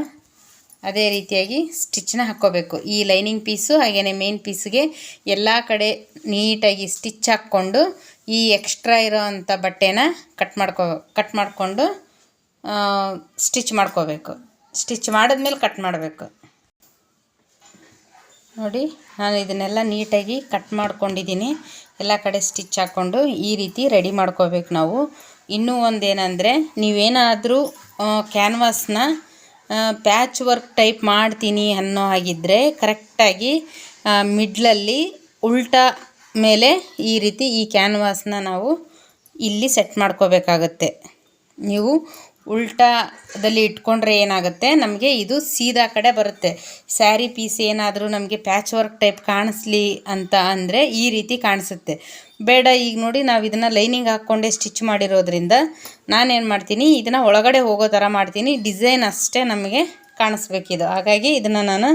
ಅದೇ ರೀತಿಯಾಗಿ ಸ್ಟಿಚ್ನ ಹಾಕ್ಕೋಬೇಕು. ಈ ಲೈನಿಂಗ್ ಪೀಸು ಹಾಗೆಯೇ ಮೇನ್ ಪೀಸ್ಗೆ ಎಲ್ಲ ಕಡೆ ನೀಟಾಗಿ ಸ್ಟಿಚ್ ಹಾಕ್ಕೊಂಡು ಈ ಎಕ್ಸ್ಟ್ರಾ ಇರೋ ಅಂಥ ಬಟ್ಟೆನ ಕಟ್ ಮಾಡ್ಕೋ ಕಟ್ ಮಾಡಿಕೊಂಡು ಸ್ಟಿಚ್ ಮಾಡ್ಕೋಬೇಕು. ಸ್ಟಿಚ್ ಮಾಡಿದ್ಮೇಲೆ ಕಟ್ ಮಾಡಬೇಕು. ನೋಡಿ. ನಾನು ಇದನ್ನೆಲ್ಲ ನೀಟಾಗಿ ಕಟ್ ಮಾಡ್ಕೊಂಡಿದ್ದೀನಿ. ಎಲ್ಲ ಕಡೆ ಸ್ಟಿಚ್ ಹಾಕ್ಕೊಂಡು ಈ ರೀತಿ ರೆಡಿ ಮಾಡ್ಕೋಬೇಕು ನಾವು. ಇನ್ನೂ ಒಂದೇನೆಂದರೆ, ನೀವೇನಾದರೂ ಕ್ಯಾನ್ವಾಸ್ನ ಪ್ಯಾಚ್ ವರ್ಕ್ ಟೈಪ್ ಮಾಡ್ತೀನಿ ಅನ್ನೋ ಹಾಗಿದ್ದರೆ ಕರೆಕ್ಟಾಗಿ ಮಿಡ್ಲಲ್ಲಿ ಉಲ್ಟಾ ಮೇಲೆ ಈ ರೀತಿ ಈ ಕ್ಯಾನ್ವಾಸ್ನ ನಾವು ಇಲ್ಲಿ ಸೆಟ್ ಮಾಡ್ಕೋಬೇಕಾಗತ್ತೆ. ನೀವು ಉಲ್ಟಾದಲ್ಲಿ ಇಟ್ಕೊಂಡ್ರೆ ಏನಾಗುತ್ತೆ? ನಮಗೆ ಇದು ಸೀದಾ ಕಡೆ ಬರುತ್ತೆ. ಸ್ಯಾರಿ ಪೀಸ್ ಏನಾದರೂ ನಮಗೆ ಪ್ಯಾಚ್ ವರ್ಕ್ ಟೈಪ್ ಕಾಣಿಸ್ಲಿ ಅಂತ ಅಂದರೆ ಈ ರೀತಿ ಕಾಣಿಸುತ್ತೆ. ಬೇಡ, ಈಗ ನೋಡಿ ನಾವು ಇದನ್ನು ಲೈನಿಂಗ್ ಹಾಕ್ಕೊಂಡೇ ಸ್ಟಿಚ್ ಮಾಡಿರೋದ್ರಿಂದ ನಾನೇನು ಮಾಡ್ತೀನಿ? ಇದನ್ನು ಒಳಗಡೆ ಹೋಗೋ ಥರ ಮಾಡ್ತೀನಿ. ಡಿಸೈನ್ ಅಷ್ಟೇ ನಮಗೆ ಕಾಣಿಸ್ಬೇಕಿದು ಹಾಗಾಗಿ ಇದನ್ನು ನಾನು,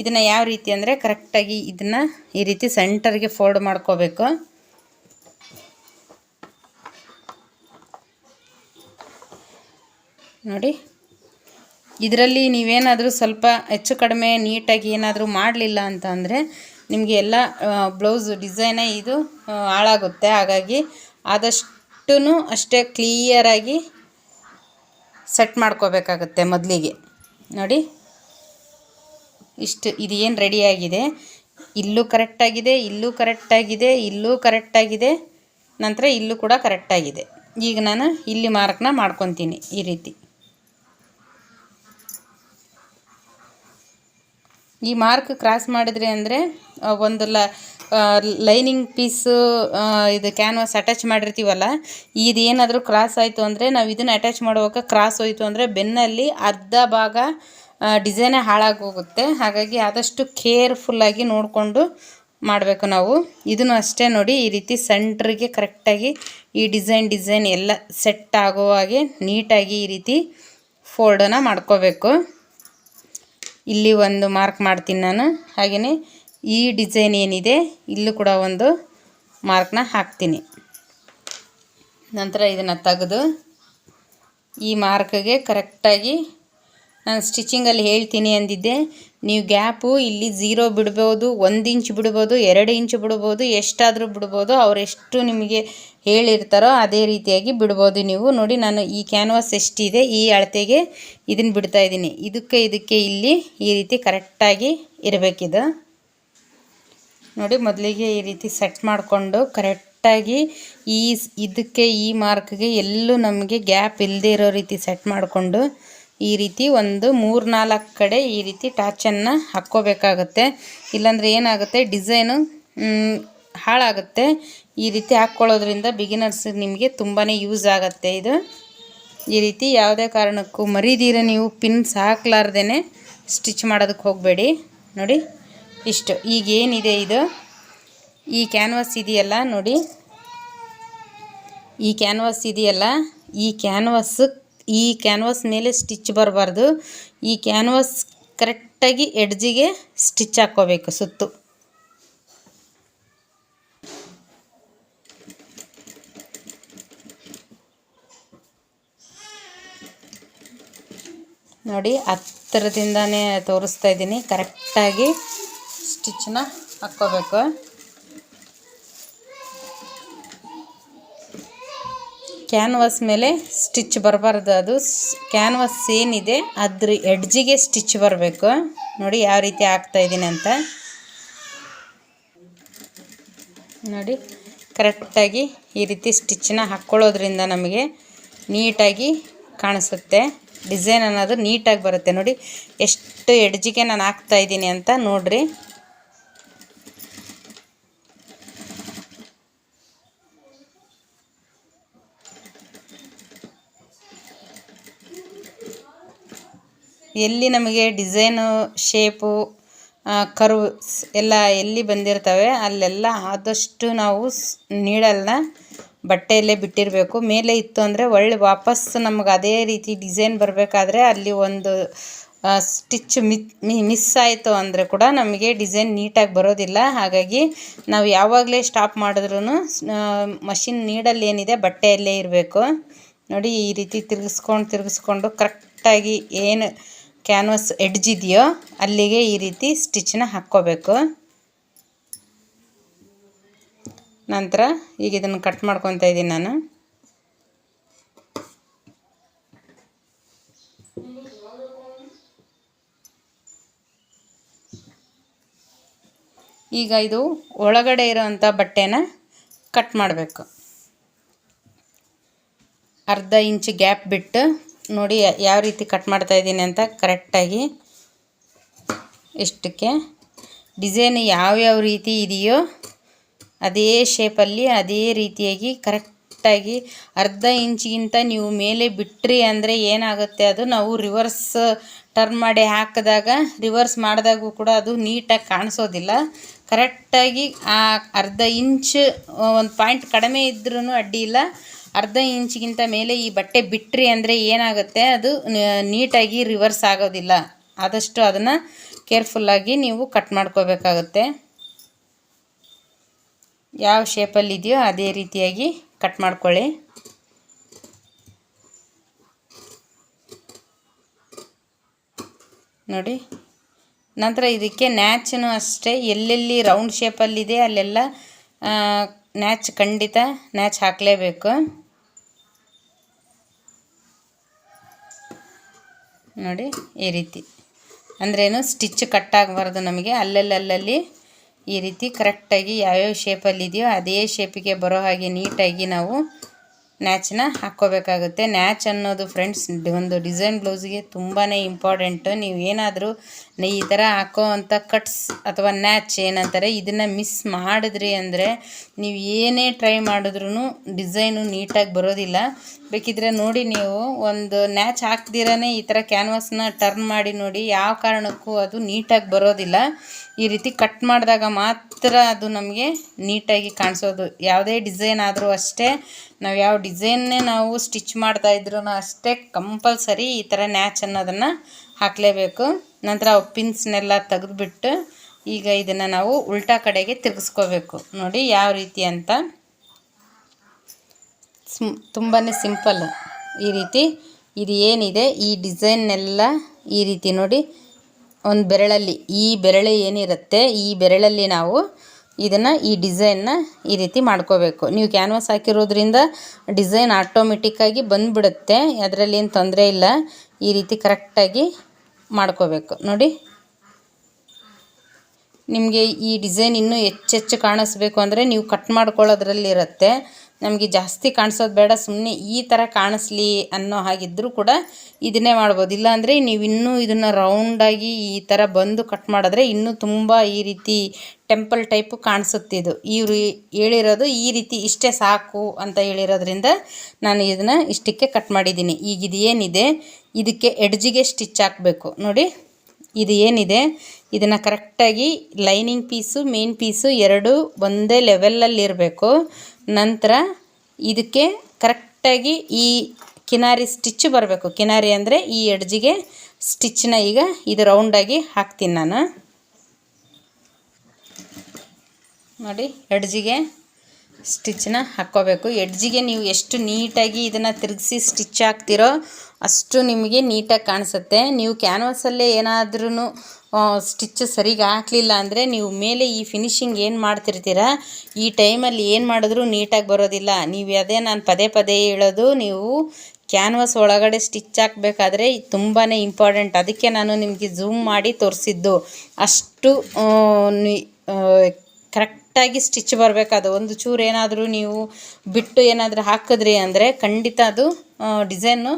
ಇದನ್ನು ಯಾವ ರೀತಿ ಅಂದರೆ ಕರೆಕ್ಟಾಗಿ ಇದನ್ನು ಈ ರೀತಿ ಸೆಂಟರ್ಗೆ ಫೋಲ್ಡ್ ಮಾಡ್ಕೋಬೇಕು. ನೋಡಿ. ಇದರಲ್ಲಿ ನೀವೇನಾದರೂ ಸ್ವಲ್ಪ ಹೆಚ್ಚು ಕಡಿಮೆ ನೀಟಾಗಿ ಏನಾದರೂ ಮಾಡಲಿಲ್ಲ ಅಂತ ಅಂದರೆ ನಿಮಗೆ ಎಲ್ಲ ಬ್ಲೌಸ್ ಡಿಸೈನೇ ಇದು ಹಾಳಾಗುತ್ತೆ. ಹಾಗಾಗಿ ಆದಷ್ಟು ಅಷ್ಟೇ ಕ್ಲಿಯರಾಗಿ ಸೆಟ್ ಮಾಡ್ಕೋಬೇಕಾಗುತ್ತೆ ಮೊದಲಿಗೆ. ನೋಡಿ. ಇಷ್ಟು, ಇದು ಏನು ರೆಡಿಯಾಗಿದೆ ಇಲ್ಲೂ ಕರೆಕ್ಟಾಗಿದೆ ಇಲ್ಲೂ ಕರೆಕ್ಟಾಗಿದೆ ಇಲ್ಲೂ ಕರೆಕ್ಟಾಗಿದೆ ನಂತರ ಇಲ್ಲೂ ಕೂಡ ಕರೆಕ್ಟಾಗಿದೆ ಈಗ ನಾನು ಇಲ್ಲಿ ಮಾರ್ಕ್ನ ಮಾಡ್ಕೊತೀನಿ ಈ ರೀತಿ. ಈ ಮಾರ್ಕ್ ಕ್ರಾಸ್ ಮಾಡಿದ್ರಿ ಅಂದರೆ ಒಂದು ಲೈನಿಂಗ್ ಪೀಸು ಇದು ಕ್ಯಾನ್ವಾಸ್ ಅಟ್ಯಾಚ್ ಮಾಡಿರ್ತೀವಲ್ಲ ಇದು ಏನಾದರೂ ಕ್ರಾಸ್ ಆಯಿತು ಅಂದರೆ ನಾವು ಇದನ್ನು ಅಟ್ಯಾಚ್ ಮಾಡುವಾಗ ಕ್ರಾಸ್ ಹೋಯಿತು ಅಂದರೆ ಬೆನ್ನಲ್ಲಿ ಅರ್ಧ ಭಾಗ ಡಿಸೈನೇ ಹಾಳಾಗೋಗುತ್ತೆ. ಹಾಗಾಗಿ ಆದಷ್ಟು ಕೇರ್ಫುಲ್ಲಾಗಿ ನೋಡಿಕೊಂಡು ಮಾಡಬೇಕು ನಾವು. ಇದನ್ನು ಅಷ್ಟೇ ನೋಡಿ ಈ ರೀತಿ ಸೆಂಟ್ರಿಗೆ ಕರೆಕ್ಟಾಗಿ ಈ ಡಿಸೈನ್ ಡಿಸೈನ್ ಎಲ್ಲ ಸೆಟ್ ಆಗೋ ಹಾಗೆ ನೀಟಾಗಿ ಈ ರೀತಿ ಫೋಲ್ಡನ್ನು ಮಾಡ್ಕೋಬೇಕು. ಇಲ್ಲಿ ಒಂದು ಮಾರ್ಕ್ ಮಾಡ್ತೀನಿ ನಾನು. ಹಾಗೆಯೇ ಈ ಡಿಸೈನ್ ಏನಿದೆ, ಇಲ್ಲೂ ಕೂಡ ಒಂದು ಮಾರ್ಕ್ನ ಹಾಕ್ತೀನಿ. ನಂತರ ಇದನ್ನು ತೆಗೆದು ಈ ಮಾರ್ಕ್ಗೆ ಕರೆಕ್ಟಾಗಿ ನಾನು ಸ್ಟಿಚಿಂಗಲ್ಲಿ ಹೇಳ್ತೀನಿ ಅಂದಿದ್ದೆ. ನೀವು ಗ್ಯಾಪು ಇಲ್ಲಿ ಝೀರೋ ಬಿಡ್ಬೋದು, ಒಂದು ಇಂಚ್ ಬಿಡ್ಬೋದು, ಎರಡು ಇಂಚ್ ಬಿಡ್ಬೋದು, ಎಷ್ಟಾದರೂ ಬಿಡ್ಬೋದು ಅವರೆಷ್ಟು ನಿಮಗೆ ಹೇಳಿರ್ತಾರೋ ಅದೇ ರೀತಿಯಾಗಿ ಬಿಡ್ಬೋದು ನೀವು. ನೋಡಿ, ನಾನು ಈ ಕ್ಯಾನ್ವಾಸ್ ಎಷ್ಟಿದೆ, ಈ ಅಳತೆಗೆ ಇದನ್ನು ಬಿಡ್ತಾ ಇದ್ದೀನಿ. ಇದಕ್ಕೆ ಇದಕ್ಕೆ ಇಲ್ಲಿ ಈ ರೀತಿ ಕರೆಕ್ಟಾಗಿ ಇರಬೇಕಿದು. ನೋಡಿ, ಮೊದಲಿಗೆ ಈ ರೀತಿ ಸೆಟ್ ಮಾಡಿಕೊಂಡು ಕರೆಕ್ಟಾಗಿ ಈ ಇದಕ್ಕೆ ಈ ಮಾರ್ಕ್ಗೆ ಎಲ್ಲೂ ನಮಗೆ ಗ್ಯಾಪ್ ಇಲ್ಲದೆ ಇರೋ ರೀತಿ ಸೆಟ್ ಮಾಡಿಕೊಂಡು ಈ ರೀತಿ ಒಂದು ಮೂರು ನಾಲ್ಕು ಕಡೆ ಈ ರೀತಿ ಟಾಚನ್ನು ಹಾಕ್ಕೋಬೇಕಾಗತ್ತೆ. ಇಲ್ಲಾಂದರೆ ಏನಾಗುತ್ತೆ? ಡಿಸೈನು ಹಾಳಾಗುತ್ತೆ. ಈ ರೀತಿ ಹಾಕ್ಕೊಳ್ಳೋದ್ರಿಂದ ಬಿಗಿನರ್ಸ್ ನಿಮಗೆ ತುಂಬಾ ಯೂಸ್ ಆಗುತ್ತೆ ಇದು. ಈ ರೀತಿ ಯಾವುದೇ ಕಾರಣಕ್ಕೂ ಮರಿದೀರ ನೀವು ಪಿನ್ಸ್ ಹಾಕ್ಲಾರ್ದೇ ಸ್ಟಿಚ್ ಮಾಡೋದಕ್ಕೆ ಹೋಗಬೇಡಿ. ನೋಡಿ, ಇಷ್ಟು. ಈಗ ಏನಿದೆ ಇದು? ಈ ಕ್ಯಾನ್ವಾಸ್ ಇದೆಯಲ್ಲ, ನೋಡಿ. ಈ ಕ್ಯಾನ್ವಾಸ್ ಇದೆಯಲ್ಲ, ಈ ಕ್ಯಾನ್ವಾಸ್ ಈ ಕ್ಯಾನ್ವಾಸ್ ಮೇಲೆ ಸ್ಟಿಚ್ ಬರಬಾರ್ದು. ಈ ಕ್ಯಾನ್ವಾಸ್ ಕರೆಕ್ಟಾಗಿ ಎಡ್ಜಿಗೆ ಸ್ಟಿಚ್ ಹಾಕ್ಕೋಬೇಕು ಸುತ್ತು. ನೋಡಿ, ಹತ್ತಿರದಿಂದನೇ ತೋರಿಸ್ತಾ ಇದ್ದೀನಿ. ಕರೆಕ್ಟಾಗಿ ಸ್ಟಿಚ್ನ ಹಾಕ್ಕೋಬೇಕು. ಕ್ಯಾನ್ವಾಸ್ ಮೇಲೆ ಸ್ಟಿಚ್ ಬರಬಾರ್ದು. ಅದು ಕ್ಯಾನ್ವಾಸ್ ಏನಿದೆ, ಅದ್ರ ಎಡ್ಜಿಗೆ ಸ್ಟಿಚ್ ಬರಬೇಕು. ನೋಡಿ ಯಾವ ರೀತಿ ಹಾಕ್ತಾ ಇದ್ದೀನಿ ಅಂತ. ನೋಡಿ ಕರೆಕ್ಟಾಗಿ ಈ ರೀತಿ ಸ್ಟಿಚ್ಚನ್ನ ಹಾಕ್ಕೊಳ್ಳೋದ್ರಿಂದ ನಮಗೆ ನೀಟಾಗಿ ಕಾಣಿಸುತ್ತೆ. ಡಿಸೈನ್ ಅನ್ನೋದು ನೀಟಾಗಿ ಬರುತ್ತೆ. ನೋಡಿ, ಎಷ್ಟು ಎಡ್ಜಿಗೆ ನಾನು ಹಾಕ್ತಾ ಇದ್ದೀನಿ ಅಂತ ನೋಡ್ರಿ. ಎಲ್ಲಿ ನಮಗೆ ಡಿಸೈನು ಶೇಪು ಕರ್ವ್ ಎಲ್ಲ ಎಲ್ಲಿ ಬಂದಿರ್ತವೆ ಅಲ್ಲೆಲ್ಲ ಆದಷ್ಟು ನಾವು ನೀಡಲ್ನ ಬಟ್ಟೆಯಲ್ಲೇ ಬಿಟ್ಟಿರಬೇಕು. ಮೇಲೆ ಇತ್ತು ಅಂದರೆ ಒಳ್ಳೆ ವಾಪಸ್ ನಮಗೆ ಅದೇ ರೀತಿ ಡಿಸೈನ್ ಬರಬೇಕಾದ್ರೆ ಅಲ್ಲಿ ಒಂದು ಸ್ಟಿಚ್ ಮಿಸ್ ಆಯಿತು ಅಂದರೆ ಕೂಡ ನಮಗೆ ಡಿಸೈನ್ ನೀಟಾಗಿ ಬರೋದಿಲ್ಲ. ಹಾಗಾಗಿ ನಾವು ಯಾವಾಗಲೇ ಸ್ಟಾಪ್ ಮಾಡಿದ್ರೂ ಮಷಿನ್ ನೀಡಲ್ಲಿ ಏನಿದೆ ಬಟ್ಟೆಯಲ್ಲೇ ಇರಬೇಕು. ನೋಡಿ ಈ ರೀತಿ ತಿರುಗಿಸ್ಕೊಂಡು ತಿರುಗಿಸ್ಕೊಂಡು ಕರೆಕ್ಟಾಗಿ ಏನು ಕ್ಯಾನ್ವಾಸ್ ಎಡ್ಜ್ ಇದೆಯೋ? ಅಲ್ಲಿಗೆ ಈ ರೀತಿ ಸ್ಟಿಚ್ನ ಹಾಕ್ಕೋಬೇಕು. ನಂತರ ಈಗ ಇದನ್ನು ಕಟ್ ಮಾಡ್ಕೊತ ಇದ್ದೀನಿ ನಾನು. ಈಗ ಇದು ಒಳಗಡೆ ಇರೋವಂಥ ಬಟ್ಟೆನ ಕಟ್ ಮಾಡಬೇಕು. ಅರ್ಧ ಇಂಚ್ ಗ್ಯಾಪ್ ಬಿಟ್ಟು ನೋಡಿ ಯಾವ ರೀತಿ ಕಟ್ ಮಾಡ್ತಾ ಇದ್ದೀನಿ ಅಂತ ಕರೆಕ್ಟಾಗಿ ಇಷ್ಟಕ್ಕೆ ಡಿಸೈನ್ ಯಾವ್ಯಾವ ರೀತಿ ಇದೆಯೋ ಅದೇ ಶೇಪಲ್ಲಿ ಅದೇ ರೀತಿಯಾಗಿ ಕರೆಕ್ಟಾಗಿ ಅರ್ಧ ಇಂಚಿಗಿಂತ ನೀವು ಮೇಲೆ ಬಿಟ್ರಿ ಅಂದರೆ ಏನಾಗುತ್ತೆ ಅದು ನಾವು ರಿವರ್ಸ್ ಟರ್ನ್ ಮಾಡಿ ಹಾಕಿದಾಗ ರಿವರ್ಸ್ ಮಾಡಿದಾಗೂ ಕೂಡ ಅದು ನೀಟಾಗಿ ಕಾಣಿಸೋದಿಲ್ಲ. ಕರೆಕ್ಟಾಗಿ ಆ ಅರ್ಧ ಇಂಚ್ ಒಂದು ಪಾಯಿಂಟ್ ಕಡಿಮೆ ಇದ್ರೂ ಅಡ್ಡಿ ಇಲ್ಲ. ಅರ್ಧ ಇಂಚಿಗಿಂತ ಮೇಲೆ ಈ ಬಟ್ಟೆ ಬಿಟ್ರಿ ಅಂದರೆ ಏನಾಗುತ್ತೆ? ಅದು ನೀಟಾಗಿ ರಿವರ್ಸ್ ಆಗೋದಿಲ್ಲ. ಆದಷ್ಟು ಅದನ್ನು ಕೇರ್ಫುಲ್ಲಾಗಿ ನೀವು ಕಟ್ ಮಾಡ್ಕೋಬೇಕಾಗುತ್ತೆ. ಯಾವ ಶೇಪಲ್ಲಿದೆಯೋ ಅದೇ ರೀತಿಯಾಗಿ ಕಟ್ ಮಾಡ್ಕೊಳ್ಳಿ. ನೋಡಿ. ನಂತರ ಇದಕ್ಕೆ ನ್ಯಾಚನು ಅಷ್ಟೇ. ಎಲ್ಲೆಲ್ಲಿ ರೌಂಡ್ ಶೇಪಲ್ಲಿದೆ ಅಲ್ಲೆಲ್ಲ ನ್ಯಾಚ್ ಖಂಡಿತ ನ್ಯಾಚ್ ಹಾಕಲೇಬೇಕು. ನೋಡಿ ಈ ರೀತಿ. ಅಂದ್ರೇನು ಸ್ಟಿಚ್ ಕಟ್ ಆಗಬಾರ್ದು ನಮಗೆ. ಅಲ್ಲಲ್ಲಲ್ಲಿ ಅಲ್ಲಲ್ಲಿ ಈ ರೀತಿ ಕರೆಕ್ಟಾಗಿ ಯಾವ್ಯಾವ ಶೇಪಲ್ಲಿದೆಯೋ ಅದೇ ಶೇಪಿಗೆ ಬರೋ ಹಾಗೆ ನೀಟಾಗಿ ನಾವು ನ್ಯಾಚನ್ನ ಹಾಕ್ಕೋಬೇಕಾಗುತ್ತೆ. ನ್ಯಾಚ್ ಅನ್ನೋದು ಫ್ರೆಂಡ್ಸ್ ಒಂದು ಡಿಸೈನ್ ಬ್ಲೌಸ್ಗೆ ತುಂಬಾ ಇಂಪಾರ್ಟೆಂಟು ನೀವು ಏನಾದರೂ ಈ ಥರ ಹಾಕೋ ಅಂಥ ಕಟ್ಸ್ ಅಥವಾ ನ್ಯಾಚ್ ಏನಂತಾರೆ ಇದನ್ನು ಮಿಸ್ ಮಾಡಿದ್ರಿ ಅಂದರೆ ನೀವು ಏನೇ ಟ್ರೈ ಮಾಡಿದ್ರೂ ಡಿಸೈನು ನೀಟಾಗಿ ಬರೋದಿಲ್ಲ. ಬೇಕಿದ್ರೆ ನೋಡಿ ನೀವು. ಒಂದು ನ್ಯಾಚ್ ಹಾಕ್ದಿರೇ ಈ ಥರ ಕ್ಯಾನ್ವಾಸ್ನ ಟರ್ನ್ ಮಾಡಿ ನೋಡಿ ಯಾವ ಕಾರಣಕ್ಕೂ ಅದು ನೀಟಾಗಿ ಬರೋದಿಲ್ಲ. ಈ ರೀತಿ ಕಟ್ ಮಾಡಿದಾಗ ಮಾತ್ರ ಅದು ನಮಗೆ ನೀಟಾಗಿ ಕಾಣಿಸೋದು. ಯಾವುದೇ ಡಿಸೈನ್ ಆದರೂ ಅಷ್ಟೇ, ನಾವು ಯಾವ ಡಿಸೈನ್ನೇ ನಾವು ಸ್ಟಿಚ್ ಮಾಡ್ತಾ ಇದ್ರೂ ಅಷ್ಟೇ ಕಂಪಲ್ಸರಿ ಈ ಥರ ನ್ಯಾಚ್ ಅನ್ನೋದನ್ನು ಹಾಕಲೇಬೇಕು. ನಂತರ ಪಿನ್ಸ್ನೆಲ್ಲ ತೆಗೆದುಬಿಟ್ಟು ಈಗ ಇದನ್ನು ನಾವು ಉಲ್ಟಾ ಕಡೆಗೆ ತಿರುಗಿಸ್ಕೋಬೇಕು. ನೋಡಿ ಯಾವ ರೀತಿ ಅಂತ. ತುಂಬಾ ಸಿಂಪಲ್ ಈ ರೀತಿ. ಇದು ಏನಿದೆ? ಈ ಡಿಸೈನ್ನೆಲ್ಲ ಈ ರೀತಿ ನೋಡಿ. ಒಂದು ಬೆರಳಲ್ಲಿ, ಈ ಬೆರಳು ಏನಿರುತ್ತೆ? ಈ ಬೆರಳಲ್ಲಿ ನಾವು ಇದನ್ನು ಈ ಡಿಸೈನ್ನ ಈ ರೀತಿ ಮಾಡ್ಕೋಬೇಕು. ನೀವು ಕ್ಯಾನ್ವಾಸ್ ಹಾಕಿರೋದ್ರಿಂದ ಡಿಸೈನ್ ಆಟೋಮೆಟಿಕ್ಕಾಗಿ ಬಂದುಬಿಡುತ್ತೆ. ಅದರಲ್ಲಿ ಏನು ತೊಂದರೆ ಇಲ್ಲ. ಈ ರೀತಿ ಕರೆಕ್ಟಾಗಿ ಮಾಡ್ಕೋಬೇಕು. ನೋಡಿ. ನಿಮಗೆ ಈ ಡಿಸೈನ್ ಇನ್ನೂ ಹೆಚ್ಚೆಚ್ಚು ಕಾಣಿಸ್ಬೇಕು ಅಂದರೆ ನೀವು ಕಟ್ ಮಾಡ್ಕೊಳ್ಳೋದ್ರಲ್ಲಿರುತ್ತೆ ನಮಗೆ ಜಾಸ್ತಿ ಕಾಣಿಸೋದು ಬೇಡ ಸುಮ್ಮನೆ ಈ ಥರ ಕಾಣಿಸ್ಲಿ ಅನ್ನೋ ಹಾಗಿದ್ದರೂ ಕೂಡ ಇದನ್ನೇ ಮಾಡ್ಬೋದು. ಇಲ್ಲಾಂದರೆ ನೀವು ಇನ್ನೂ ಇದನ್ನು ರೌಂಡಾಗಿ ಈ ಥರ ಬಂದು ಕಟ್ ಮಾಡಿದ್ರೆ ಇನ್ನೂ ತುಂಬ ಈ ರೀತಿ ಟೆಂಪಲ್ ಟೈಪು ಇದು. ಇವರು ಹೇಳಿರೋದು ಈ ರೀತಿ ಇಷ್ಟೇ ಸಾಕು ಅಂತ ಹೇಳಿರೋದ್ರಿಂದ ನಾನು ಇದನ್ನು ಇಷ್ಟಕ್ಕೆ ಕಟ್ ಮಾಡಿದ್ದೀನಿ. ಈಗ ಇದು ಏನಿದೆ? ಇದಕ್ಕೆ ಎಡ್ಜಿಗೆ ಸ್ಟಿಚ್ ಹಾಕಬೇಕು. ನೋಡಿ, ಇದು ಏನಿದೆ? ಇದನ್ನು ಕರೆಕ್ಟಾಗಿ ಲೈನಿಂಗ್ ಪೀಸು ಮೇನ್ ಪೀಸು ಎರಡು ಒಂದೇ ಲೆವೆಲಲ್ಲಿರಬೇಕು ನಂತರ ಇದಕ್ಕೆ ಕರೆಕ್ಟಾಗಿ ಈ ಕಿನಾರಿ ಸ್ಟಿಚ್ ಬರಬೇಕು. ಕಿನಾರಿ ಅಂದರೆ ಈ ಎಡ್ಜಿಗೆ ಸ್ಟಿಚ್ನ ಈಗ ಇದು ರೌಂಡಾಗಿ ಹಾಕ್ತೀನಿ ನಾನು. ನೋಡಿ, ಎಡ್ಜಿಗೆ ಸ್ಟಿಚ್ನ ಹಾಕ್ಕೋಬೇಕು. ಎಡ್ಜಿಗೆ ನೀವು ಎಷ್ಟು ನೀಟಾಗಿ ಇದನ್ನು ತಿರುಗಿಸಿ ಸ್ಟಿಚ್ ಹಾಕ್ತಿರೋ ಅಷ್ಟು ನಿಮಗೆ ನೀಟಾಗಿ ಕಾಣಿಸುತ್ತೆ. ನೀವು ಕ್ಯಾನ್ವಸಲ್ಲೇ ಏನಾದ್ರೂ ಸ್ಟಿಚ್ ಸರಿಗೆ ಹಾಕಲಿಲ್ಲ ಅಂದರೆ ನೀವು ಮೇಲೆ ಈ ಫಿನಿಶಿಂಗ್ ಏನು ಮಾಡ್ತಿರ್ತೀರ? ಈ ಟೈಮಲ್ಲಿ ಏನು ಮಾಡಿದ್ರೂ ನೀಟಾಗಿ ಬರೋದಿಲ್ಲ. ನೀವು ಅದೇ ನಾನು ಪದೇ ಪದೇ ಹೇಳೋದು, ನೀವು ಕ್ಯಾನ್ವಾಸ್ ಒಳಗಡೆ ಸ್ಟಿಚ್ ಹಾಕಬೇಕಾದ್ರೆ ತುಂಬಾ ಇಂಪಾರ್ಟೆಂಟ್ ಅದಕ್ಕೆ ನಾನು ನಿಮಗೆ ಝೂಮ್ ಮಾಡಿ ತೋರಿಸಿದ್ದು. ಅಷ್ಟು ಕರೆಕ್ಟಾಗಿ ಸ್ಟಿಚ್ ಬರಬೇಕಾದ. ಒಂದು ಚೂರು ಏನಾದರೂ ನೀವು ಬಿಟ್ಟು ಏನಾದರೂ ಹಾಕಿದ್ರಿ ಅಂದರೆ ಖಂಡಿತ ಅದು ಡಿಸೈನು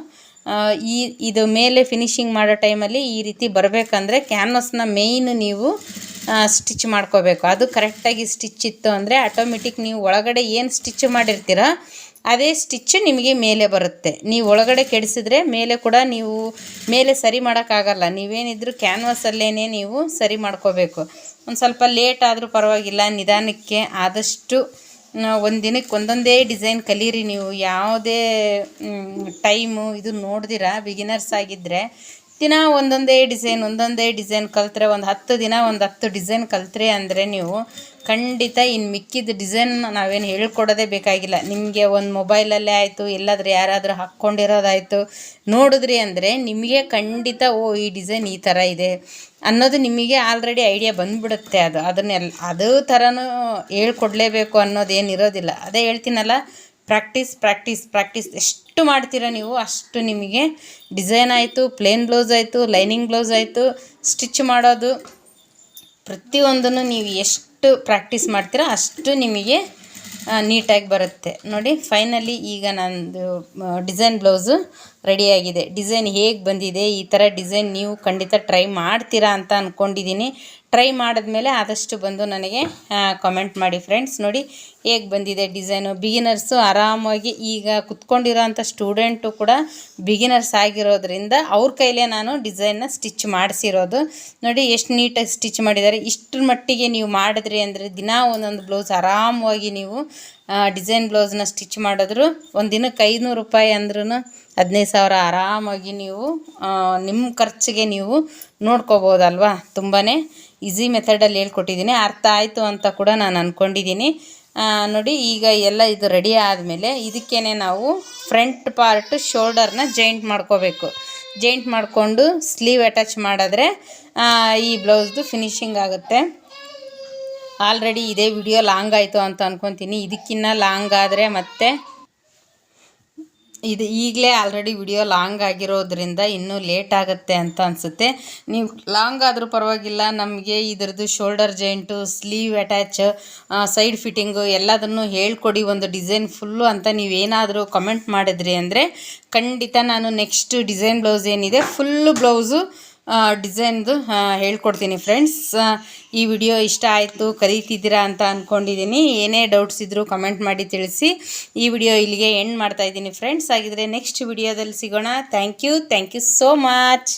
ಈ ಇದು ಮೇಲೆ ಫಿನಿಶಿಂಗ್ ಮಾಡೋ ಟೈಮಲ್ಲಿ ಈ ರೀತಿ ಬರಬೇಕಂದ್ರೆ ಕ್ಯಾನ್ವಸ್ನ ಮೇಯ್ನ್ ನೀವು ಸ್ಟಿಚ್ ಮಾಡ್ಕೋಬೇಕು. ಅದು ಕರೆಕ್ಟಾಗಿ ಸ್ಟಿಚ್ ಇತ್ತು ಅಂದರೆ ಆಟೋಮೆಟಿಕ್ ನೀವು ಒಳಗಡೆ ಏನು ಸ್ಟಿಚ್ ಮಾಡಿರ್ತೀರ, ಅದೇ ಸ್ಟಿಚ್ ನಿಮಗೆ ಮೇಲೆ ಬರುತ್ತೆ. ನೀವು ಒಳಗಡೆ ಕೆಡಿಸಿದ್ರೆ ಮೇಲೆ ಕೂಡ ನೀವು ಮೇಲೆ ಸರಿ ಮಾಡೋಕ್ಕಾಗಲ್ಲ. ನೀವೇನಿದ್ರು ಕ್ಯಾನ್ವಸಲ್ಲೇ ನೀವು ಸರಿ ಮಾಡ್ಕೋಬೇಕು. ಒಂದು ಸ್ವಲ್ಪ ಲೇಟ್ ಆದರೂ ಪರವಾಗಿಲ್ಲ, ನಿಧಾನಕ್ಕೆ ಆದಷ್ಟು ಒಂದು ದಿನಕ್ಕೆ ಒಂದೊಂದೇ ಡಿಸೈನ್ ಕಲೀರಿ ನೀವು. ಯಾವುದೇ ಟೈಮು ಇದು ನೋಡ್ದಿರ ಬಿಗಿನರ್ಸ್ ಆಗಿದ್ದರೆ ದಿನ ಒಂದೊಂದೇ ಡಿಸೈನ್ ಒಂದೊಂದೇ ಡಿಸೈನ್ ಕಲಿತ್ರೆ ಒಂದು ಹತ್ತು ದಿನ ಒಂದು ಹತ್ತು ಡಿಸೈನ್ ಕಲಿತ್ರಿ ಅಂದರೆ ನೀವು ಖಂಡಿತ ಇನ್ನು ಮಿಕ್ಕಿದ ಡಿಸೈನ್ ನಾವೇನು ಹೇಳ್ಕೊಡೋದೇ ಬೇಕಾಗಿಲ್ಲ. ನಿಮಗೆ ಒಂದು ಮೊಬೈಲಲ್ಲೇ ಆಯಿತು, ಎಲ್ಲಾದರೂ ಯಾರಾದರೂ ಹಾಕ್ಕೊಂಡಿರೋದಾಯಿತು, ನೋಡಿದ್ರಿ ಅಂದರೆ ನಿಮಗೆ ಖಂಡಿತ ಓ, ಈ ಡಿಸೈನ್ ಈ ಥರ ಇದೆ. ಅನ್ನೋದು ನಿಮಗೆ ಆಲ್ರೆಡಿ ಐಡಿಯಾ ಬಂದುಬಿಡುತ್ತೆ ಅದು. ಅದನ್ನೆಲ್ಲ ಅದೇ ಥರನೂ ಹೇಳ್ಕೊಡ್ಲೇಬೇಕು ಅನ್ನೋದೇನು ಇರೋದಿಲ್ಲ. ಅದೇ ಹೇಳ್ತೀನಲ್ಲ ಪ್ರಾಕ್ಟೀಸ್ ಪ್ರಾಕ್ಟೀಸ್ ಪ್ರಾಕ್ಟೀಸ್ ಎಷ್ಟು ಮಾಡ್ತೀರ ನೀವು, ಅಷ್ಟು ನಿಮಗೆ ಡಿಸೈನ್ ಆಯಿತು ಪ್ಲೇನ್ ಬ್ಲೌಸ್ ಆಯಿತು ಲೈನಿಂಗ್ ಬ್ಲೌಸ್ ಆಯಿತು ಸ್ಟಿಚ್ ಮಾಡೋದು. ಪ್ರತಿಯೊಂದನ್ನು ನೀವು ಎಷ್ಟು ಎಷ್ಟು ಪ್ರಾಕ್ಟೀಸ್ ಮಾಡ್ತೀರೋ, ಅಷ್ಟು ನಿಮಗೆ ನೀಟಾಗಿ ಬರುತ್ತೆ. ನೋಡಿ ಫೈನಲಿ ಈಗ ನಂದು ಡಿಸೈನ್ ಬ್ಲೌಸು ರೆಡಿಯಾಗಿದೆ ಡಿಸೈನ್ ಹೇಗೆ ಬಂದಿದೆ? ಈ ಥರ ಡಿಸೈನ್ ನೀವು ಖಂಡಿತ ಟ್ರೈ ಮಾಡ್ತೀರಾ ಅಂತ ಅಂದ್ಕೊಂಡಿದ್ದೀನಿ ಟ್ರೈ ಮಾಡಿದ್ಮೇಲೆ ಆದಷ್ಟು ಬಂದು ನನಗೆ ಕಾಮೆಂಟ್ ಮಾಡಿ ಫ್ರೆಂಡ್ಸ್ ನೋಡಿ ಹೇಗೆ ಬಂದಿದೆ ಡಿಸೈನು ಬಿಗಿನರ್ಸು ಆರಾಮಾಗಿ ಈಗ ಕುತ್ಕೊಂಡಿರೋ ಅಂಥ ಸ್ಟೂಡೆಂಟು ಕೂಡ ಬಿಗಿನರ್ಸ್ ಆಗಿರೋದ್ರಿಂದ ಅವ್ರ ಕೈಲೇ ನಾನು ಡಿಸೈನ್ನ ಸ್ಟಿಚ್ ಮಾಡಿಸಿರೋದು. ನೋಡಿ ಎಷ್ಟು ನೀಟಾಗಿ ಸ್ಟಿಚ್ ಮಾಡಿದ್ದಾರೆ. ಇಷ್ಟರ ಮಟ್ಟಿಗೆ ನೀವು ಮಾಡಿದ್ರಿ ಅಂದರೆ ದಿನ ಒಂದೊಂದು ಬ್ಲೌಸ್ ಆರಾಮವಾಗಿ ನೀವು ಡಿಸೈನ್ ಬ್ಲೌಸ್ನ ಸ್ಟಿಚ್ ಮಾಡಿದ್ರು. ಒಂದು ದಿನಕ್ಕೆ ಐನೂರು ರೂಪಾಯಿ ಅಂದ್ರೂ ಹದಿನೈದು ಸಾವಿರ ಆರಾಮಾಗಿ ನೀವು ನಿಮ್ಮ ಖರ್ಚಿಗೆ ನೀವು ನೋಡ್ಕೋಬೋದಲ್ವಾ? ತುಂಬಾ ಈಸಿ ಮೆಥಡಲ್ಲಿ ಹೇಳ್ಕೊಟ್ಟಿದ್ದೀನಿ. ಅರ್ಥ ಆಯಿತು ಅಂತ ಕೂಡ ನಾನು ಅಂದ್ಕೊಂಡಿದ್ದೀನಿ ನೋಡಿ, ಈಗ ಎಲ್ಲ ಇದು ರೆಡಿ ಆದಮೇಲೆ ಇದಕ್ಕೇ ನಾವು ಫ್ರಂಟ್ ಪಾರ್ಟ್ ಶೋಲ್ಡರ್ನ ಜಾಯಿಂಟ್ ಮಾಡ್ಕೋಬೇಕು. ಜಾಯಿಂಟ್ ಮಾಡಿಕೊಂಡು ಸ್ಲೀವ್ ಅಟ್ಯಾಚ್ ಮಾಡಿದ್ರೆ ಈ ಬ್ಲೌಸ್ದು ಫಿನಿಶಿಂಗ್ ಆಗುತ್ತೆ. ಆಲ್ರೆಡಿ ಇದೇ ವಿಡಿಯೋ ಲಾಂಗ್ ಆಯಿತು ಅಂತ ಅಂದ್ಕೊತೀನಿ ಇದಕ್ಕಿನ್ನ ಲಾಂಗ್ ಆದರೆ ಮತ್ತೆ ಇದು ಈಗಲೇ ಆಲ್ರೆಡಿ ವಿಡಿಯೋ ಲಾಂಗ್ ಆಗಿರೋದ್ರಿಂದ ಇನ್ನೂ ಲೇಟ್ ಆಗುತ್ತೆ ಅಂತ ಅನಿಸುತ್ತೆ. ನೀವು ಲಾಂಗ್ ಆದರೂ ಪರವಾಗಿಲ್ಲ, ನಮಗೆ ಇದರದ್ದು shoulder joint sleeve attach side fitting ಎಲ್ಲದನ್ನು ಹೇಳ್ಕೊಡಿ, ಒಂದು ಡಿಸೈನ್ ಫುಲ್ಲು ಅಂತ ನೀವೇನಾದರೂ ಕಮೆಂಟ್ ಮಾಡಿದ್ರಿ ಅಂದರೆ ಖಂಡಿತ ನಾನು ನೆಕ್ಸ್ಟ್ ಡಿಸೈನ್ ಬ್ಲೌಸ್ ಏನಿದೆ ಫುಲ್ಲು ಬ್ಲೌಸು ಡಿಸೈನ್ದು ಹೇಳ್ಕೊಡ್ತೀನಿ ಫ್ರೆಂಡ್ಸ್ ಈ ವಿಡಿಯೋ ಇಷ್ಟ ಆಯಿತು, ಕರೀತಿದ್ದೀರಾ ಅಂತ ಅಂದ್ಕೊಂಡಿದ್ದೀನಿ ಏನೇ ಡೌಟ್ಸ್ ಇದ್ದರೂ ಕಮೆಂಟ್ ಮಾಡಿ ತಿಳಿಸಿ. ಈ ವಿಡಿಯೋ ಇಲ್ಲಿಗೆ ಎಂಡ್ ಮಾಡ್ತಾ ಇದ್ದೀನಿ ಫ್ರೆಂಡ್ಸ್ ಆಗಿದ್ರೆ ನೆಕ್ಸ್ಟ್ ವಿಡಿಯೋದಲ್ಲಿ ಸಿಗೋಣ. Thank you thank you so much